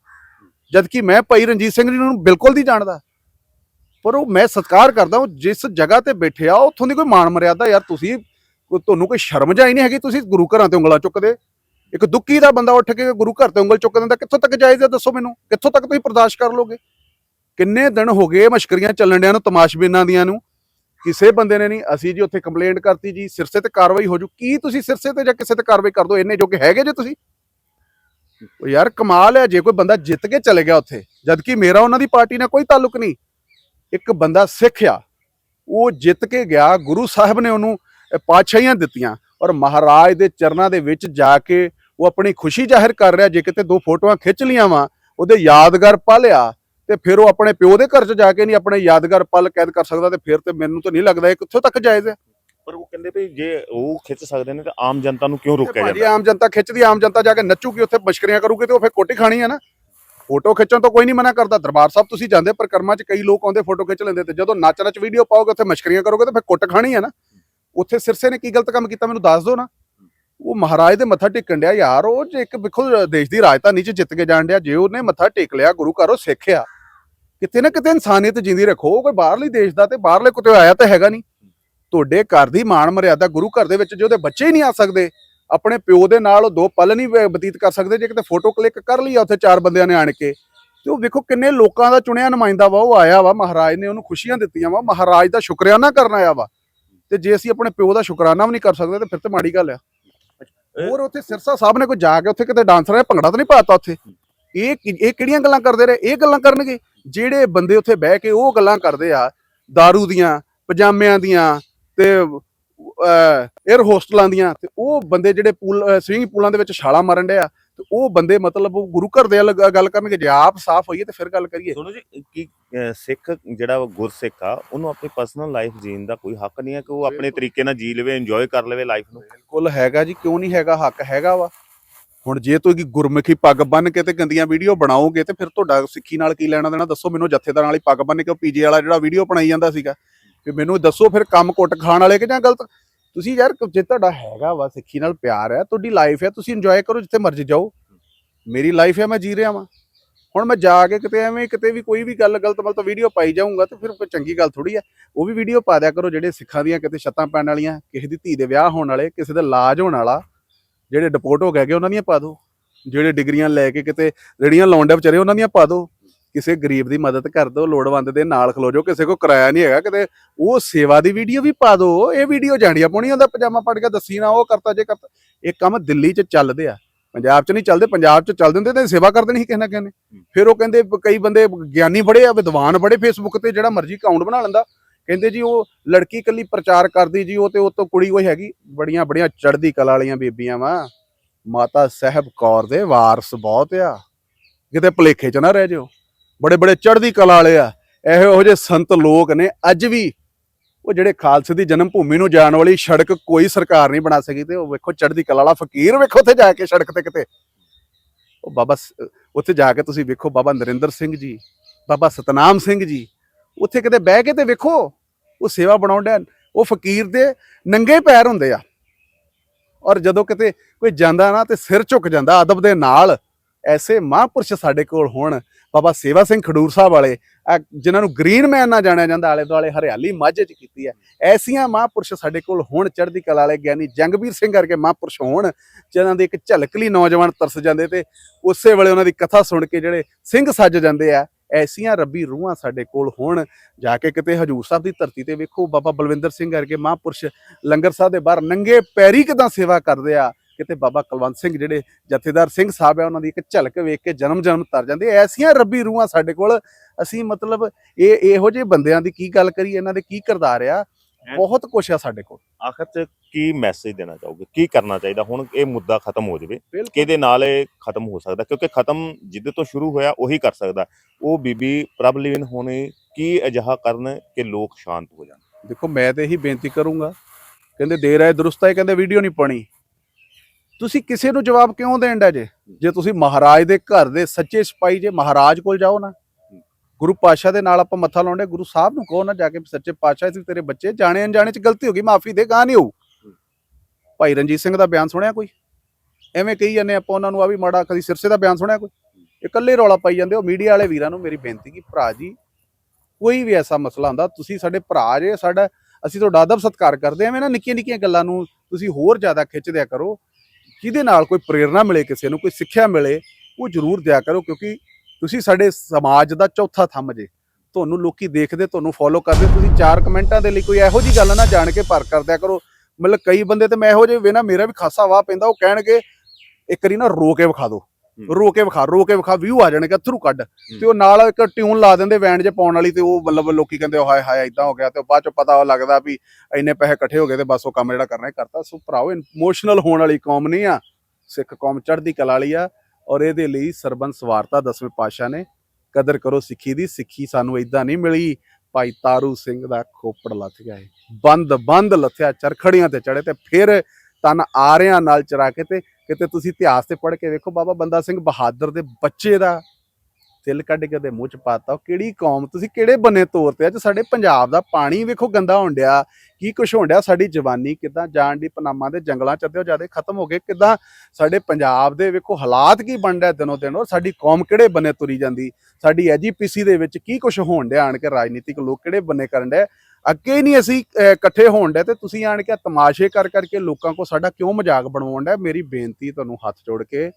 ਜਦਕਿ ਮੈਂ ਭਾਈ ਰਣਜੀਤ ਸਿੰਘ ਜੀ ਨੂੰ ਬਿਲਕੁਲ ਨਹੀਂ ਜਾਣਦਾ। ਪਰ ਉਹ ਮੈਂ ਸਤਿਕਾਰ ਕਰਦਾ ਉਹ ਜਿਸ ਜਗ੍ਹਾ ਤੇ ਬੈਠੇ ਆ, ਉੱਥੋਂ ਦੀ ਕੋਈ ਮਾਣ ਮਰਿਆਦਾ ਯਾਰ, ਤੁਸੀਂ ਤੁਹਾਨੂੰ ਕੋਈ ਸ਼ਰਮ ਜਾਈ ਨਹੀਂ ਹੈਗੀ, ਤੁਸੀਂ ਗੁਰੂ ਘਰਾਂ ਤੇ ਉਂਗਲਾਂ ਚੁੱਕਦੇ। ਇੱਕ ਦੁੱਕੀ ਦਾ ਬੰਦਾ ਉੱਠ ਕੇ ਗੁਰੂ ਘਰ ਤੇ ਉਂਗਲ ਚੁੱਕ ਦਿੰਦਾ ਕਿੱਥੋਂ ਤੱਕ ਜਾਇਜ਼ ਹੈ ਦੱਸੋ ਮੈਨੂੰ? ਕਿੱਥੋਂ ਤੱਕ ਤੁਸੀਂ ਬਰਦਾਸ਼ਤ ਕਰ ਲੋਗੇ? ਕਿੰਨੇ ਦਿਨ ਹੋ ਗਏ ਮਸ਼ਕਰੀਆਂ ਚੱਲਣ ਡਿਆਂ ਨੂੰ, ਤਮਾਸ਼ਬੀਨਾਂ ਦੀਆਂ ਨੂੰ? ਕਿਸੇ ਬੰਦੇ ਨੇ ਨਹੀਂ, ਅਸੀਂ ਜੀ ਉੱਥੇ ਕੰਪਲੇਂਟ ਕਰਤੀ ਜੀ, ਸਿਰਸੇ ਤੇ ਕਾਰਵਾਈ ਹੋ ਜੂ। ਕੀ ਤੁਸੀਂ ਸਿਰਸੇ ਤੇ ਜਾਂ ਕਿਸੇ ਤੇ ਕਾਰਵਾਈ ਕਰ ਦੋ? ਇੰਨੇ ਜੋਗੇ ਹੈਗੇ ਜੇ ਤੁਸੀਂ? ਉਹ ਯਾਰ ਕਮਾਲ ਹੈ, ਜੇ ਕੋਈ ਬੰਦਾ ਜਿੱਤ ਕੇ ਚਲੇ ਗਿਆ ਉੱਥੇ ਜਦ ਕਿ ਮੇਰਾ ਉਹਨਾਂ ਦੀ ਪਾਰਟੀ ਨਾਲ ਕੋਈ ਤਾਲੁਕ ਨਹੀਂ। ਇੱਕ ਬੰਦਾ ਸਿੱਖ ਆ, ਉਹ ਜਿੱਤ ਕੇ ਗਿਆ, ਗੁਰੂ ਸਾਹਿਬ ਨੇ ਉਹਨੂੰ ਪਾਤਸ਼ਾਹੀਆਂ ਦਿੱਤੀਆਂ ਔਰ ਮਹਾਰਾਜ ਦੇ ਚਰਨਾਂ ਦੇ ਵਿੱਚ ਜਾ ਕੇ ਉਹ ਆਪਣੀ ਖੁਸ਼ੀ ਜ਼ਾਹਿਰ ਕਰ ਰਿਹਾ, ਜੇ ਕਿਤੇ ਦੋ ਫੋਟੋਆਂ ਖਿੱਚ ਲੀਆਂ ਵਾ, ਉਹਦੇ ਯਾਦਗਾਰ ਪਲ ਆ, ਤੇ ਫਿਰ ਉਹ ਆਪਣੇ ਪਿਓ ਦੇ ਘਰ 'ਚ ਜਾ ਕੇ ਨਹੀਂ ਆਪਣੇ ਯਾਦਗਾਰ ਪਲ ਕੈਦ ਕਰ ਸਕਦਾ, ਤੇ ਫਿਰ ਤੇ ਮੈਨੂੰ ਤਾਂ ਨਹੀਂ ਲੱਗਦਾ ਇਹ ਕਿੱਥੋਂ ਤੱਕ ਜਾਇਜ਼ ਹੈ। ਪਰ ਉਹ ਕਹਿੰਦੇ ਵੀ ਜੇ ਉਹ ਖਿੱਚ ਸਕਦੇ ਨੇ ਤਾਂ ਆਮ ਜਨਤਾ ਨੂੰ ਕਿਉਂ ਰੋਕਿਆ ਭਾਜੀ ਜਾਂਦਾ? ਆਮ ਜਨਤਾ ਖਿੱਚਦੀ ਆਮ ਜਨਤਾ ਜਾ ਕੇ ਨੱਚੂਗੀ ਉੱਥੇ ਮਸ਼ਕਰੀਆਂ ਕਰੂਗੀ ਤੇ ਉਹ ਫਿਰ ਕੋਟੀ ਖਾਣੀ ਹੈ ਨਾ। ਫੋਟੋ ਖਿੱਚਣ ਤੋਂ ਕੋਈ ਨਹੀਂ ਮਨਾ ਕਰਦਾ। ਦਰਬਾਰ ਸਾਹਿਬ ਤੁਸੀਂ ਜਾਂਦੇ ਪਰਿਕਰਮਾ 'ਚ ਕਈ ਲੋਕ ਆਉਂਦੇ ਫੋਟੋ ਖਿੱਚ ਲੈਂਦੇ ਤੇ ਜਦੋਂ ਨੱਚ ਨੱਚ ਵੀਡੀਓ ਪਾਓਗੇ ਉੱਥੇ ਮਸ਼ਕਰੀਆਂ ਕਰੋਗੇ ਤੇ ਫਿਰ ਕੁੱਟ ਖਾਣੀ ਹੈ ਨਾ। ਉੱਥੇ ਸਿਰਸੇ ਨੇ ਕੀ ਗਲਤ ਕੰਮ ਕੀਤਾ ਮੈਨੂੰ ਦੱਸ ਦਿਓ ਨਾ। ਉਹ ਮਹਾਰਾਜ ਦੇ ਮੱਥਾ ਟੇਕਣ ਡਿਆ ਯਾਰ ਉਹ ਜੇ ਇੱਕ ਵੇਖੋ ਦੇਸ਼ ਦੀ ਰਾਜਧਾਨੀ 'ਚ ਜਿੱਤ ਕੇ ਜਾਣ ਡਿਆ ਜੇ ਉਹਨੇ ਮੱਥਾ ਟੇਕ ਲਿਆ ਗੁਰੂ ਘਰ ਉਹ ਸਿੱਖ ਆ। ਕਿਤੇ ਨਾ ਕਿਤੇ ਇਨਸਾਨੀਅਤ ਜਿੰਦੀ ਰੱਖੋ ਕੋਈ ਬਾਹਰਲੀ ਦੇਸ਼ ਦਾ ਤੇ ਬਾਹਰਲੇ ਕਿਤੇ ਆਇਆ ਤਾਂ ਹੈਗਾ ਨਹੀਂ। ਤੁਹਾਡੇ ਘਰ ਦੀ ਮਾਣ ਮਰਿਆਦਾ ਗੁਰੂ ਘਰ ਦੇ ਵਿੱਚ ਜੇ ਉਹਦੇ ਬੱਚੇ ਹੀ ਨਹੀਂ ਆ ਸਕਦੇ ਆਪਣੇ ਪਿਓ ਦੇ ਨਾਲ ਉਹ ਦੋ ਪਲ ਨਹੀਂ ਬਤੀਤ ਕਰ ਸਕਦੇ ਜੇ ਕਿਤੇ ਫੋਟੋ ਕਲਿੱਕ ਕਰ ਲਈ ਆ ਉੱਥੇ ਚਾਰ ਬੰਦਿਆਂ ਨੇ ਆਣ ਕੇ ਤੇ ਉਹ ਵੇਖੋ ਕਿੰਨੇ ਲੋਕਾਂ ਦਾ ਚੁਣਿਆ ਨੁਮਾਇੰਦਾ ਵਾ ਉਹ ਆਇਆ ਵਾ ਮਹਾਰਾਜ ਨੇ ਉਹਨੂੰ ਖੁਸ਼ੀਆਂ ਦਿੱਤੀਆਂ ਵਾ ਮਹਾਰਾਜ ਦਾ ਸ਼ੁਕਰਾਨਾ ਕਰਨ ਆਇਆ ਵਾ ਤੇ ਜੇ ਅਸੀਂ ਆਪਣੇ ਪਿਓ ਦਾ ਸ਼ੁਕਰਾਨਾ ਵੀ ਨਹੀਂ ਕਰ ਸਕਦੇ ਤੇ ਫਿਰ ਤੇ ਮਾੜੀ ਗੱਲ ਆ। ਹੋਰ ਉੱਥੇ ਸਿਰਸਾ ਸਾਹਿਬ ਨੇ ਕੋਈ ਜਾ ਕੇ ਉੱਥੇ ਕਿਤੇ ਡਾਂਸਰ ਨੇ ਭੰਗੜਾ ਤਾਂ ਨਹੀਂ ਪਾਤਾ ਉੱਥੇ? ਇਹ ਇਹ ਕਿਹੜੀਆਂ ਗੱਲਾਂ ਕਰਦੇ ਰਹੇ? ਇਹ ਗੱਲਾਂ ਕਰਨਗੇ? ਜਿਹੜੇ ਬੰਦੇ ਉੱਥੇ ਬਹਿ ਕੇ ਉਹ ਗੱਲਾਂ ਕਰਦੇ ਆ दारू ਦੀਆਂ ਪਜਾਮਿਆਂ ਦੀਆਂ ਤੇ 에ਅਰ ਹੋਸਟਲਾਂ ਦੀਆਂ ਤੇ ਉਹ ਬੰਦੇ ਜਿਹੜੇ ਪੂਲ ਸਵਿਮਿੰਗ ਪੂਲਾਂ ਦੇ ਵਿੱਚ ਛਾਲਾਂ ਮਾਰਨ ਡਿਆ ਤੇ ਉਹ ਬੰਦੇ ਮਤਲਬ ਉਹ ਗੁਰੂ ਘਰ ਦੇ ਗੱਲ ਕਰਨਗੇ ਜੇ ਆਪ ਸਾਫ਼ ਹੋਈਏ ਤੇ ਫਿਰ ਗੱਲ ਕਰੀਏ। ਸੁਣੋ ਜੀ ਕੀ ਸਿੱਖ ਜਿਹੜਾ ਗੁਰਸਿੱਖ ਆ ਉਹਨੂੰ ਆਪਣੀ ਪਰਸਨਲ ਲਾਈਫ ਜੀਣ ਦਾ ਕੋਈ ਹੱਕ ਨਹੀਂ ਹੈ ਕਿ ਉਹ ਆਪਣੇ। ਤਰੀਕੇ ਨਾਲ ਜੀ ਲਵੇ ਇੰਜੋਏ ਕਰ ਲਵੇ ਲਾਈਫ ਨੂੰ। ਬਿਲਕੁਲ ਹੈਗਾ ਜੀ ਕਿਉਂ ਨਹੀਂ ਹੈਗਾ ਹੱਕ ਹੈਗਾ ਵਾ। ਹੁਣ ਜੇ ਤੁਸੀਂ ਗੁਰਮੁਖੀ ਪੱਗ ਬੰਨ ਕੇ ਤੇ ਗੰਦੀਆਂ ਵੀਡੀਓ ਬਣਾਓਗੇ ਤੇ ਫਿਰ ਤੁਹਾਡਾ ਸਿੱਖੀ ਨਾਲ ਕੀ ਲੈਣਾ ਦੇਣਾ ਦੱਸੋ ਮੈਨੂੰ ਜਥੇਦਾਰ ਵਾਲੀ ਪੱਗ ਬੰਨ ਕੇ ਉਹ ਪੀਜੇ ਵਾਲਾ ਜਿਹੜਾ ਵੀਡੀਓ ਬਣਾਈ ਜਾਂਦਾ ਸੀਗਾ। ਵੀ ਮੈਨੂੰ ਦੱਸੋ ਫਿਰ ਕੰਮ ਕੁੱਟ ਖਾਣ ਵਾਲੇ ਕਿ ਜਾਂ ਗਲਤ? ਤੁਸੀਂ ਯਾਰ ਜੇ ਤੁਹਾਡਾ ਹੈਗਾ ਵਾ ਸਿੱਖੀ ਨਾਲ ਪਿਆਰ ਹੈ, ਤੁਹਾਡੀ ਲਾਈਫ ਹੈ, ਤੁਸੀਂ ਇੰਜੋਏ ਕਰੋ ਜਿੱਥੇ ਮਰਜ਼ੀ ਜਾਓ। ਮੇਰੀ ਲਾਈਫ ਹੈ, ਮੈਂ ਜੀ ਰਿਹਾ ਵਾਂ। ਹੁਣ ਮੈਂ ਜਾ ਕੇ ਕਿਤੇ ਐਵੇਂ ਕਿਤੇ ਵੀ ਕੋਈ ਵੀ ਗੱਲ, ਗਲਤ ਮਤਲਬ ਵੀਡੀਓ ਪਾਈ ਜਾਊਂਗਾ ਤੇ ਫਿਰ ਕੋਈ ਚੰਗੀ ਗੱਲ ਥੋੜੀ ਹੈ। ਉਹ ਵੀ ਵੀਡੀਓ ਪਾ ਦਿਆ ਕਰੋ ਜਿਹੜੇ ਸਿੱਖਾਂ ਦੀਆਂ ਕਿਤੇ ਛੱਤਾਂ ਪੈਣ ਵਾਲੀਆਂ, ਕਿਸੇ ਦੀ ਧੀ ਦੇ ਵਿਆਹ ਹੋਣ ਵਾਲੇ, ਕਿਸੇ ਦਾ ਇਲਾਜ ਹੋਣ ਵਾਲਾ, ਜਿਹੜੇ ਡਿਪੋਰਟ ਹੋ ਗਏ ਉਹਨਾਂ ਦੀਆਂ ਪਾ ਦਿਓ। ਜਿਹੜੇ ਡਿਗਰੀਆਂ ਲੈ ਕੇ ਕਿਤੇ ਰੇੜੀਆਂ ਲਾਉਣ ਦੇ ਵਿਚਾਰੇ, ਉਹਨਾਂ ਦੀਆਂ ਪਾ ਦਿਓ। ਕਿਸੇ ਗਰੀਬ ਦੀ ਮਦਦ ਕਰ ਦਿਓ ਲੋੜਵੰਦ ਦੇ ਨਾਲ ਖਲੋ ਜਾਓ ਕਿਸੇ ਕੋ ਕਿਰਾਇਆ ਨਹੀਂ ਹੈਗਾ ਕਿਤੇ ਉਹ ਸੇਵਾ ਦੀ ਵੀਡੀਓ ਵੀ ਪਾ ਦਿਓ ਇਹ ਵੀਡੀਓ ਜਾਂਡੀਆਂ ਪਾਉਣੀਆਂ ਦਾ ਪਜਾਮਾ ਪੜ ਕੇ ਦੱਸੀ ਨਾ ਉਹ ਕਰਤਾ ਜੇ ਕਰਤਾ। ਇਹ ਕੰਮ ਦਿੱਲੀ 'ਚ ਚੱਲਦੇ ਆ। ਪੰਜਾਬ 'ਚ ਨਹੀਂ ਚੱਲਦੇ ਪੰਜਾਬ 'ਚ ਚੱਲ ਦਿੰਦੇ ਤੇ ਸੇਵਾ ਕਰ ਦੇਣੀ ਸੀ ਕਿਸੇ ਨਾ ਕਿਸੇ ਨੇ। ਫਿਰ ਉਹ ਕਹਿੰਦੇ ਕਈ ਬੰਦੇ ਗਿਆਨੀ ਬੜੇ ਆ ਵਿਦਵਾਨ ਬੜੇ ਫੇਸਬੁੱਕ ਤੇ ਜਿਹੜਾ ਮਰਜ਼ੀ ਅਕਾਊਂਟ ਬਣਾ ਲੈਂਦਾ। ਕਹਿੰਦੇ ਜੀ ਉਹ ਲੜਕੀ ਕੱਲੀ ਪ੍ਰਚਾਰ ਕਰਦੀ ਜੀ ਉਹ ਤੇ ਉਹ ਤੋਂ ਕੁੜੀ ਕੋਈ ਹੈਗੀ ਬੜੀਆਂ ਬੜੀਆਂ ਚੜ੍ਹਦੀ ਕਲਾ ਵਾਲੀਆਂ ਬੀਬੀਆਂ ਵਾ। ਮਾਤਾ ਸਾਹਿਬ ਕੌਰ ਦੇ ਵਾਰਸ ਬਹੁਤ ਆ। ਕਿਤੇ ਭਲੇਖੇ 'ਚ ਨਾ ਰਹਿ ਜਿਓ ਬੜੇ ਬੜੇ ਚੜ੍ਹਦੀ ਕਲਾ ਵਾਲੇ ਆ। ਇਹੋ ਜਿਹੇ ਸੰਤ ਲੋਕ ਨੇ। ਅੱਜ ਵੀ ਉਹ ਜਿਹੜੇ ਖਾਲਸੇ ਦੀ ਜਨਮ ਭੂਮੀ ਨੂੰ ਜਾਣ ਵਾਲੀ ਸੜਕ ਕੋਈ ਸਰਕਾਰ ਨਹੀਂ ਬਣਾ ਸਕੀ ਤੇ ਉਹ ਵੇਖੋ ਚੜ੍ਹਦੀ ਕਲਾ ਵਾਲਾ ਫਕੀਰ ਵੇਖੋ ਉੱਥੇ ਜਾ ਕੇ ਸੜਕ ਤੇ ਕਿਤੇ। ਉਹ ਬਾਬਾ ਸ- ਉੱਥੇ ਜਾ ਕੇ ਤੁਸੀਂ ਵੇਖੋ ਬਾਬਾ ਨਰਿੰਦਰ ਸਿੰਘ ਜੀ, ਬਾਬਾ ਸਤਨਾਮ ਸਿੰਘ ਜੀ, ਉੱਥੇ ਕਿਤੇ ਬਹਿ ਕੇ ਤੇ ਵੇਖੋ, ਉਹ ਸੇਵਾ ਬਣਾਉਂਦੇ ਉਹ ਫਕੀਰ ਦੇ ਨੰਗੇ ਪੈਰ ਹੁੰਦੇ ਆ। ਔਰ ਜਦੋਂ ਕਿਤੇ ਕੋਈ ਜਾਂਦਾ ਨਾ ਤੇ ਸਿਰ ਝੁਕ ਜਾਂਦਾ ਅਦਬ ਦੇ ਨਾਲ, ਐਸੇ ਮਹਾਂਪੁਰਸ਼ ਸਾਡੇ ਕੋਲ ਹੋਣ। ਬਾਬਾ ਸੇਵਾ ਸਿੰਘ ਖਡੂਰ ਸਾਹਿਬ ਵਾਲੇ ਆਹ ਜਿਨ੍ਹਾਂ ਨੂੰ ਗ੍ਰੀਨ ਮੈਨ ਨਾਲ ਜਾਣਿਆ ਜਾਂਦਾ, ਆਲੇ ਦੁਆਲੇ ਹਰਿਆਲੀ ਮਾਝੇ ਚ ਕੀਤੀ ਹੈ। ਐਸੀਆਂ ਮਹਾਂਪੁਰਸ਼ ਸਾਡੇ ਕੋਲ ਹੋਣ, ਚੜ੍ਹਦੀ ਕਲਾ ਵਾਲੇ ਗਿਆਨੀ ਜੰਗਬੀਰ ਸਿੰਘ ਵਰਗੇ ਮਹਾਂਪੁਰਸ਼ ਹੋਣ, ਜਿਨ੍ਹਾਂ ਦੇ ਇੱਕ ਝਲਕਲੀ ਨੌਜਵਾਨ ਤਰਸ ਜਾਂਦੇ ਤੇ ਉਸੇ ਵੇਲੇ ਉਹਨਾਂ ਦੀ ਕਥਾ ਸੁਣ ਕੇ ਜਿਹੜੇ ਸਿੰਘ ਸੱਜ ਜਾਂਦੇ ਆ, ਐਸੀਆਂ ਰੱਬੀ ਰੂਹਾਂ ਸਾਡੇ ਕੋਲ ਹੋਣ। ਜਾ ਕੇ ਕਿਤੇ ਹਜੂਰ ਸਾਹਿਬ ਦੀ ਧਰਤੀ ਤੇ ਵੇਖੋ, ਬਾਬਾ ਬਲਵਿੰਦਰ ਸਿੰਘ ਵਰਗੇ ਮਹਾਂਪੁਰਸ਼ ਲੰਗਰ ਸਾਹਿਬ ਦੇ ਬਾਹਰ ਨੰਗੇ ਪੈਰੀ ਕਿਦਾਂ ਸੇਵਾ ਕਰਦੇ ਆ। ਕਿਤੇ ਬਾਬਾ ਕੁਲਵੰਤ ਸਿੰਘ ਜਿਹੜੇ ਜਥੇਦਾਰ ਸਿੰਘ ਸਾਹਿਬ ਆ ਉਹਨਾਂ ਦੀ ਇੱਕ ਝਲਕ ਵੇਖ ਕੇ ਜਨਮ ਜਨਮ ਤਰ ਜਾਂਦੇ ਐਸੀਆਂ ਰੱਬੀ ਰੂਹਾਂ ਸਾਡੇ ਕੋਲ। ਅਸੀਂ ਮਤਲਬ ਇਹ ਇਹੋ ਜਿਹੇ ਬੰਦਿਆਂ ਦੀ ਕੀ ਗੱਲ ਕਰੀ ਇਹਨਾਂ ਦੇ ਕੀ ਕਿਰਦਾਰ ਆ? ਬਹੁਤ ਕੁਛ ਆ ਸਾਡੇ ਕੋਲ। ਆਖਰ ਚ ਕੀ ਮੈਸੇਜ ਦੇਣਾ ਚਾਹੋਗੇ? ਕੀ ਕਰਨਾ ਚਾਹੀਦਾ? ਹੁਣ ਇਹ ਮੁੱਦਾ ਖਤਮ ਹੋ ਜਾਵੇ। ਕਿਹਦੇ ਨਾਲ ਇਹ ਖਤਮ ਹੋ ਸਕਦਾ? ਕਿਉਂਕਿ ਖਤਮ ਜਿੱਦੇ ਤੋਂ ਸ਼ੁਰੂ ਹੋਇਆ ਉਹੀ ਕਰ ਸਕਦਾ। ਉਹ ਬੀਬੀ ਪ੍ਰਭਲੀਨ ਹੋਣੇ ਕੀ ਅਜਿਹਾ ਕਰਨ ਕਿ ਲੋਕ ਸ਼ਾਂਤ ਹੋ ਜਾਣ? ਦੇਖੋ ਮੈਂ ਤੇ ਇਹੀ ਬੇਨਤੀ ਕਰੂੰਗਾ। ਕਹਿੰਦੇ ਦੇਰ ਹੈ ਦਰੁਸਤ ਹੈ ਕਹਿੰਦੇ ਵੀਡੀਓ ਨਹੀਂ ਪਾਣੀ ਤੁਸੀਂ ਕਿਸੇ ਨੂੰ ਜਵਾਬ ਕਿਉਂ ਦੇਣ ਦਾ ਜੇ? ਜੇ ਤੁਸੀਂ ਮਹਾਰਾਜ ਦੇ ਘਰ ਦੇ ਸੱਚੇ ਸਿਪਾਹੀ ਜੇ ਮਹਾਰਾਜ ਕੋਲ ਜਾਓ ਨਾ, ਗੁਰੂ ਪਾਤਸ਼ਾਹ ਦੇ ਨਾਲ ਆਪਾਂ ਮੱਥਾ ਲਾਉਂਦੇ ਗੁਰੂ ਸਾਹਿਬ ਨੂੰ ਕਹੋ ਨਾ ਜਾ ਕੇ ਸੱਚੇ ਪਾਤਸ਼ਾਹ ਸੀ ਤੇਰੇ ਬੱਚੇ ਜਾਣੇ ਅਣਜਾਣੇ ਚ ਗਲਤੀ ਹੋ ਗਈ, ਮਾਫੀ ਦੇ ਗਾਂ ਨਹੀਂ ਹੋਊ। ਭਾਈ ਰਣਜੀਤ ਸਿੰਘ ਦਾ ਬਿਆਨ ਸੁਣਿਆ ਕੋਈ? ਐਵੇਂ ਕਹੀ ਜਾਂਦੇ ਆਪਾਂ ਉਹਨਾਂ ਨੂੰ, ਆ ਵੀ ਮਾੜਾ ਕਦੀ ਸਿਰਸੇ ਦਾ ਬਿਆਨ ਸੁਣਿਆ ਕੋਈ? ਇਕੱਲੇ ਰੌਲਾ ਪਾਈ ਜਾਂਦੇ ਹੋ, ਮੀਡੀਆ ਵਾਲੇ ਵੀਰਾਂ ਨੂੰ ਮੇਰੀ ਬੇਨਤੀ ਕਿ ਭਰਾ ਜੀ, ਕੋਈ ਵੀ ਐਸਾ ਮਸਲਾ ਹੁੰਦਾ, ਤੁਸੀਂ ਸਾਡੇ ਭਰਾ ਜੇ, ਸਾਡਾ, ਅਸੀਂ ਤੁਹਾਡਾ ਅਦਬ ਸਤਿਕਾਰ ਕਰਦੇ ਹਾਂ, ਐਵੇਂ ਨਾ ਨਿੱਕੀਆਂ ਨਿੱਕੀਆਂ ਗੱਲਾਂ ਨੂੰ ਤੁਸੀਂ ਹੋਰ ਜ਼ਿਆਦਾ ਖਿੱਚ ਦਿਆ ਕਰੋ ਜਿਹਦੇ ਨਾਲ ਕੋਈ ਪ੍ਰੇਰਣਾ ਮਿਲੇ, ਕਿਸੇ ਨੂੰ ਕੋਈ ਸਿੱਖਿਆ ਮਿਲੇ, ਉਹ ਜ਼ਰੂਰ ਦਿਆ ਕਰੋ ਕਿਉਂਕਿ ਤੁਸੀਂ ਸਾਡੇ ਸਮਾਜ ਦਾ ਚੌਥਾ ਥੰਮ ਜੇ। ਤੁਹਾਨੂੰ ਲੋਕੀ ਦੇਖਦੇ, ਤੁਹਾਨੂੰ ਫੋਲੋ ਕਰਦੇ, ਤੁਸੀਂ ਚਾਰ ਕਮੈਂਟਾਂ ਦੇ ਲਈ ਕੋਈ ਇਹੋ ਜੀ ਗੱਲ ਨਾ ਜਾਣ ਕੇ ਭਰ ਕਰ ਦਿਆ ਕਰੋ। ਮਤਲਬ ਕਈ ਬੰਦੇ ਤੇ ਮੈਂ ਇਹੋ ਜਿਹੇ ਵੇ ਨਾ ਮੇਰਾ ਵੀ ਖਾਸਾ ਵਾਹ ਪੈਂਦਾ, ਉਹ ਕਹਿਣਗੇ, ਇੱਕ ਵਾਰੀ ਨਾ ਰੋ ਕੇ ਵਿਖਾ ਦਿਓ। ਰੋ ਕੇ ਵਿਖਾ, ਰੋ ਕੇ ਵਿਖਾ ਵਿਊ ਆ ਜਾਣਗੇ ਥਰੂ ਕੱਢ। ਤੇ ਉਹ ਨਾਲ ਇੱਕ ਟਿਊਨ ਲਾ ਦਿੰਦੇ ਵੈਨ 'ਚ ਪਾਉਣ ਵਾਲੀ ਤੇ ਉਹ ਮਤਲਬ ਲੋਕੀ ਕਹਿੰਦੇ, ਹਾਏ ਹਾਏ ਇਦਾਂ ਹੋ ਗਿਆ। ਤੇ ਬਾਅਦ ਚ ਪਤਾ ਲੱਗਦਾ ਵੀ ਇੰਨੇ ਪੈਸੇ ਇਕੱਠੇ ਹੋ ਗਏ ਤੇ ਬਸ ਉਹ ਕੰਮ ਜਿਹੜਾ ਕਰਨਾ ਕਰਤਾ। ਸੋ ਭਰਾਓ ਇਮੋਸ਼ਨਲ ਹੋਣ ਵਾਲੀ ਕੌਮ ਨਹੀਂ ਆ। ਸਿੱਖ ਕੌਮ ਚੜ੍ਹਦੀ ਕਲਾ ਵਾਲੀ ਆ ਔਰ ਇਹਦੇ ਲਈ ਸਰਬੰਸ ਸਵਾਰਤਾ ਦਸਵੇਂ ਪਾਤਸ਼ਾਹ ਨੇ ਕਦਰ ਕਰੋ ਸਿੱਖੀ ਦੀ। ਸਿੱਖੀ ਸਾਨੂੰ ਇਦਾਂ ਨਹੀਂ ਮਿਲੀ। ਭਾਈ ਤਾਰੂ ਸਿੰਘ ਦਾ ਖੋਪੜ ਲੱਥ ਗਿਆ ਏ। ਬੰਦ ਬੰਦ ਲੱਥਿਆ, ਚਰਖੜੀਆਂ ਤੇ ਚੜੇ ਤੇ ਫਿਰ ਤਨ ਆਰਿਆਂ ਨਾਲ ਚਰਾ ਕੇ ਤੇ ਕਿਤੇ ਤੁਸੀਂ ਇਤਿਹਾਸ ਤੇ ਪੜ੍ਹ ਕੇ ਵੇਖੋ, ਬਾਬਾ ਬੰਦਾ ਸਿੰਘ ਬਹਾਦਰ ਦੇ ਬੱਚੇ ਦਾ ਤਿਲ ਕੱਢ ਕੇ ਉਹਦੇ ਮੂੰਹ ਚ ਪਾਤਾ ਉਹ ਕਿਹੜੀ ਕੌਮ, ਤੁਸੀਂ ਕਿਹੜੇ ਬੰਨੇ ਤੋਰ ਤੇ ਅੱਜ ਸਾਡੇ ਪੰਜਾਬ ਦਾ ਪਾਣੀ ਵੇਖੋ ਗੰਦਾ ਹੋਣ ਡਿਆ। ਕੀ ਕੁਛ ਹੋਣ ਡਿਆ? ਸਾਡੀ ਜਵਾਨੀ ਕਿਦਾਂ ਜਾਣ ਦੀ ਪਨਾਮਾ ਦੇ ਜੰਗਲਾਂ ਚ ਅੱਧੇ ਜ਼ਿਆਦਾ ਖਤਮ ਹੋ ਗਏ। ਕਿਦਾਂ ਸਾਡੇ ਪੰਜਾਬ ਦੇ ਵੇਖੋ ਹਾਲਾਤ ਕੀ ਬਣ ਰਿਹਾ ਦਿਨੋ ਦਿਨ ਔਰ ਸਾਡੀ ਕੌਮ ਕਿਹੜੇ ਬੰਨੇ ਤੁਰੀ ਜਾਂਦੀ? ਸਾਡੀ ਐਜੀਪੀਸੀ ਦੇ ਵਿੱਚ ਕੀ ਕੁਛ ਹੋਣ ਡਿਆ? ਆਣ ਕੇ ਰਾਜਨੀਤਿਕ ਲੋਕ ਕਿਹੜੇ ਬੰਨੇ ਕਰਨ ਡਿਆ ਅੱਗੇ ਹੀ ਨਹੀਂ ਅਸੀਂ ਇਕੱਠੇ ਹੋਣ ਡਿਆ ਤੇ ਤੁਸੀਂ ਆਣ ਕੇ ਤਮਾਸ਼ੇ ਕਰ ਕਰਕੇ ਲੋਕਾਂ ਕੋ ਸਾਡਾ ਕਿਉਂ ਮਜ਼ਾਕ ਬਣਵਾਉਣ ਡਿਆ ਮੇਰੀ ਬੇਨਤੀ ਤੁਹਾਨੂੰ ਹੱਥ ਜੋੜ ਕੇ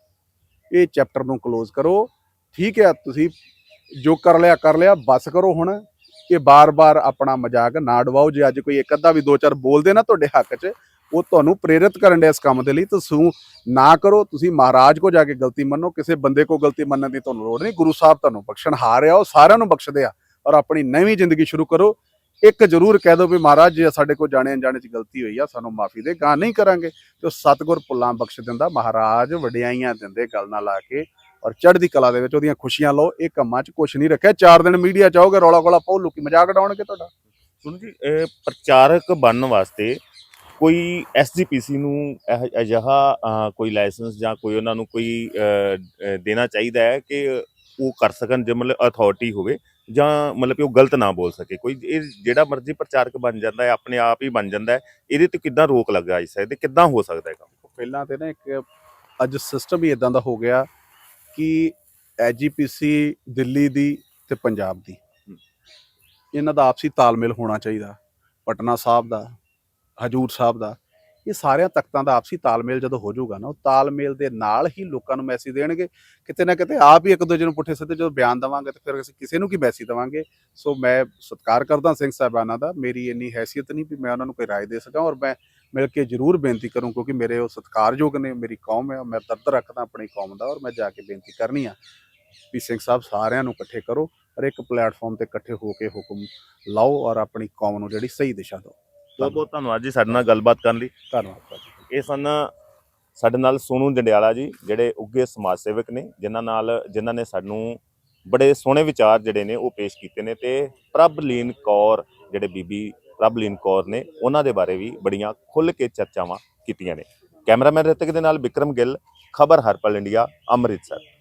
ਇਹ ਚੈਪਟਰ ਨੂੰ ਕਲੋਜ਼ ਕਰੋ। ਠੀਕ ਹੈ, ਤੁਸੀਂ ਜੋ ਕਰ ਲਿਆ ਕਰ ਲਿਆ, ਬਸ ਕਰੋ ਹੁਣ। ਇਹ ਬਾਰ-ਬਾਰ ਆਪਣਾ ਮਜ਼ਾਕ ਨਾ ਡਵਾਓ। ਜੇ ਅੱਜ ਕੋਈ ਇੱਕ ਅੱਧਾ ਵੀ ਦੋ ਚਾਰ ਬੋਲਦੇ ਨਾ ਤੁਹਾਡੇ ਹੱਕ 'ਚ, ਉਹ ਤੁਹਾਨੂੰ ਪ੍ਰੇਰਿਤ ਕਰਨ ਦੇ ਇਸ ਕੰਮ ਦੇ ਲਈ। ਤੁਸੀਂ ਨਾ ਕਰੋ, ਤੁਸੀਂ ਮਹਾਰਾਜ ਕੋ ਜਾ ਕੇ ਗਲਤੀ ਮੰਨੋ, ਕਿਸੇ ਬੰਦੇ ਕੋ ਗਲਤੀ ਮੰਨਣ ਦੀ ਤੁਹਾਨੂੰ ਲੋੜ ਨਹੀਂ। ਗੁਰੂ ਸਾਹਿਬ ਤੁਹਾਨੂੰ ਬਖਸ਼ਣ, ਹਾਰ ਆ, ਉਹ ਸਾਰਿਆਂ ਨੂੰ ਬਖਸ਼ਦੇ ਆ। ਔਰ ਆਪਣੀ ਨਵੀਂ ਜ਼ਿੰਦਗੀ ਸ਼ੁਰੂ ਕਰੋ। ਇੱਕ ਜ਼ਰੂਰ ਕਹਿ ਦਿਓ ਵੀ ਮਹਾਰਾਜ ਜੇ ਸਾਡੇ ਕੋਲ ਜਾਣੇ ਅਣਜਾਣੇ ਚ ਗਲਤੀ ਹੋਈ ਆ, ਸਾਨੂੰ ਮਾਫੀ ਦੇ ਗਾਂ ਨਹੀਂ ਕਰਾਂਗੇ। ਤੇ ਉਹ ਸਤਿਗੁਰ ਪੁੱਲਾਂ ਬਖਸ਼ ਦਿੰਦਾ, ਮਹਾਰਾਜ ਵਡਿਆਈਆਂ ਦਿੰਦੇ ਗੱਲ ਨਾਲ ਲਾ ਕੇ ਔਰ ਚੜ੍ਹਦੀ ਕਲਾ ਦੇ ਵਿੱਚ ਉਹਦੀਆਂ ਖੁਸ਼ੀਆਂ ਲਓ, ਇਹ ਕੰਮਾਂ 'ਚ ਕੁਝ ਨਹੀਂ ਰੱਖਿਆ। ਚਾਰ ਦਿਨ ਮੀਡੀਆ ਚਾਹੋਗੇ ਰੌਲਾ ਕੋਲਾ ਪਾਓ, ਲੋਕੀ ਮਜ਼ਾਕ ਉਡਾਉਣਗੇ ਤੁਹਾਡਾ। ਸੁਣ ਜੀ, ਇਹ ਪ੍ਰਚਾਰਕ ਬਣਨ ਵਾਸਤੇ ਕੋਈ ਐਸਜੀਪੀਸੀ ਨੂੰ ਇਹ- ਅਜਿਹਾ ਕੋਈ ਲਾਇਸੈਂਸ ਜਾਂ ਕੋਈ ਉਹਨਾਂ ਨੂੰ ਕੋਈ ਦੇਣਾ ਚਾਹੀਦਾ ਹੈ ਕਿ ਉਹ ਕਰ ਸਕਣ, ਜੇ ਮਤਲਬ ਅਥਾਰਟੀ ਹੋਵੇ। ਜਾਂ ਮਤਲਬ ਕਿ ਉਹ ਗਲਤ ਨਾ ਬੋਲ ਸਕੇ। ਕੋਈ ਇਹ ਜਿਹੜਾ ਮਰਜ਼ੀ ਪ੍ਰਚਾਰਕ ਬਣ ਜਾਂਦਾ ਹੈ ਆਪਣੇ ਆਪ ਹੀ ਬਣ ਜਾਂਦਾ ਹੈ ਇਹਦੇ ਤੇ ਕਿੱਦਾਂ ਰੋਕ ਲੱਗਾ ਇਸ ਤੇ? ਕਿੱਦਾਂ ਹੋ ਸਕਦਾ ਹੈ ਕੰਮ? ਪਹਿਲਾਂ ਤੇ ਨਾ ਇੱਕ ਅੱਜ ਸਿਸਟਮ ਹੀ ਇਦਾਂ ਦਾ ਹੋ ਗਿਆ ਕਿ ਐਜੀਪੀਸੀ ਦਿੱਲੀ ਦੀ ਤੇ ਪੰਜਾਬ ਦੀ। ਇਹਨਾਂ ਦਾ ਆਪਸੀ ਤਾਲਮੇਲ ਹੋਣਾ ਚਾਹੀਦਾ ਪਟਨਾ ਸਾਹਿਬ ਦਾ ਹਜੂਰ ਸਾਹਿਬ ਦਾ। ਇਹ ਸਾਰਿਆਂ ਤਖਤਾਂ ਦਾ ਆਪਸੀ ਤਾਲਮੇਲ ਜਦੋਂ ਹੋ ਜਾਊਗਾ ਨਾ, ਉਹ ਤਾਲਮੇਲ ਦੇ ਨਾਲ ਹੀ ਲੋਕਾਂ ਨੂੰ ਮੈਸੇਜ ਦੇਣਗੇ। ਕਿਤੇ ਨਾ ਕਿਤੇ ਆਪ ਹੀ ਇੱਕ ਦੂਜੇ ਨੂੰ ਪੁੱਠੇ ਸਿੱਧੇ ਜਦੋਂ ਬਿਆਨ ਦਵਾਂਗੇ ਤਾਂ ਫਿਰ ਅਸੀਂ ਕਿਸੇ ਨੂੰ ਕੀ ਮੈਸੇਜ ਦਵਾਂਗੇ? ਸੋ ਮੈਂ ਸਤਿਕਾਰ ਕਰਦਾ ਸਿੰਘ ਸਾਹਿਬਾਨਾਂ ਦਾ, ਮੇਰੀ ਇੰਨੀ ਹੈਸੀਅਤ ਨਹੀਂ ਵੀ ਮੈਂ ਉਹਨਾਂ ਨੂੰ ਕੋਈ ਰਾਏ ਦੇ ਸਕਾਂ ਔਰ ਮੈਂ ਮਿਲ ਕੇ ਜ਼ਰੂਰ ਬੇਨਤੀ ਕਰੂੰ ਕਿਉਂਕਿ ਮੇਰੇ ਉਹ ਸਤਿਕਾਰਯੋਗ ਨੇ, ਮੇਰੀ ਕੌਮ ਹੈ, ਮੈਂ ਦਰਦ ਰੱਖਦਾ ਆਪਣੀ ਕੌਮ ਦਾ ਔਰ ਮੈਂ ਜਾ ਕੇ ਬੇਨਤੀ ਕਰਨੀ ਆ ਵੀ ਸਿੰਘ ਸਾਹਿਬ ਸਾਰਿਆਂ ਨੂੰ ਇਕੱਠੇ ਕਰੋ ਔਰ ਇੱਕ ਪਲੇਟਫਾਰਮ ਤੇ ਇਕੱਠੇ ਹੋ ਕੇ ਹੁਕਮ ਲਾਓ ਔਰ ਆਪਣੀ ਕੌਮ ਨੂੰ ਜਿਹੜੀ ਸਹੀ ਦਿਸ਼ਾ ਦਿਓ। ਬਹੁਤ ਬਹੁਤ ਧੰਨਵਾਦ। ਜੀ ਸਾਡੇ ਨਾਲ ਗੱਲਬਾਤ ਕਰਨ ਲਈ। ਧੰਨਵਾਦ ਭਾਜੀ। ਇਹ ਸਨ ਸਾਡੇ ਨਾਲ ਸੋਨੂ ਜੰਡਿਆਲਾ ਜੀ ਜਿਹੜੇ ਉੱਗੇ ਸਮਾਜ ਸੇਵਕ ਨੇ ਜਿਨ੍ਹਾਂ ਨਾਲ ਜਿਨ੍ਹਾਂ ਨੇ ਸਾਨੂੰ ਬੜੇ ਸੋਹਣੇ ਵਿਚਾਰ ਜਿਹੜੇ ਨੇ ਉਹ ਪੇਸ਼ ਕੀਤੇ ਨੇ ਤੇ ਪ੍ਰਭਲੀਨ ਕੌਰ ਜਿਹੜੇ ਬੀਬੀ ਪ੍ਰਭਲੀਨ ਕੌਰ ਨੇ ਉਹਨਾਂ ਦੇ ਬਾਰੇ ਵੀ ਬੜੀਆਂ ਖੁੱਲ੍ਹ ਕੇ ਚਰਚਾਵਾਂ ਕੀਤੀਆਂ ਨੇ। ਕੈਮਰਾਮੈਨ ਰਿਤਿਕ ਦੇ ਨਾਲ ਵਿਕਰਮ ਗਿੱਲ ਖਬਰ ਹਰਪਲ ਇੰਡੀਆ ਅੰਮ੍ਰਿਤਸਰ।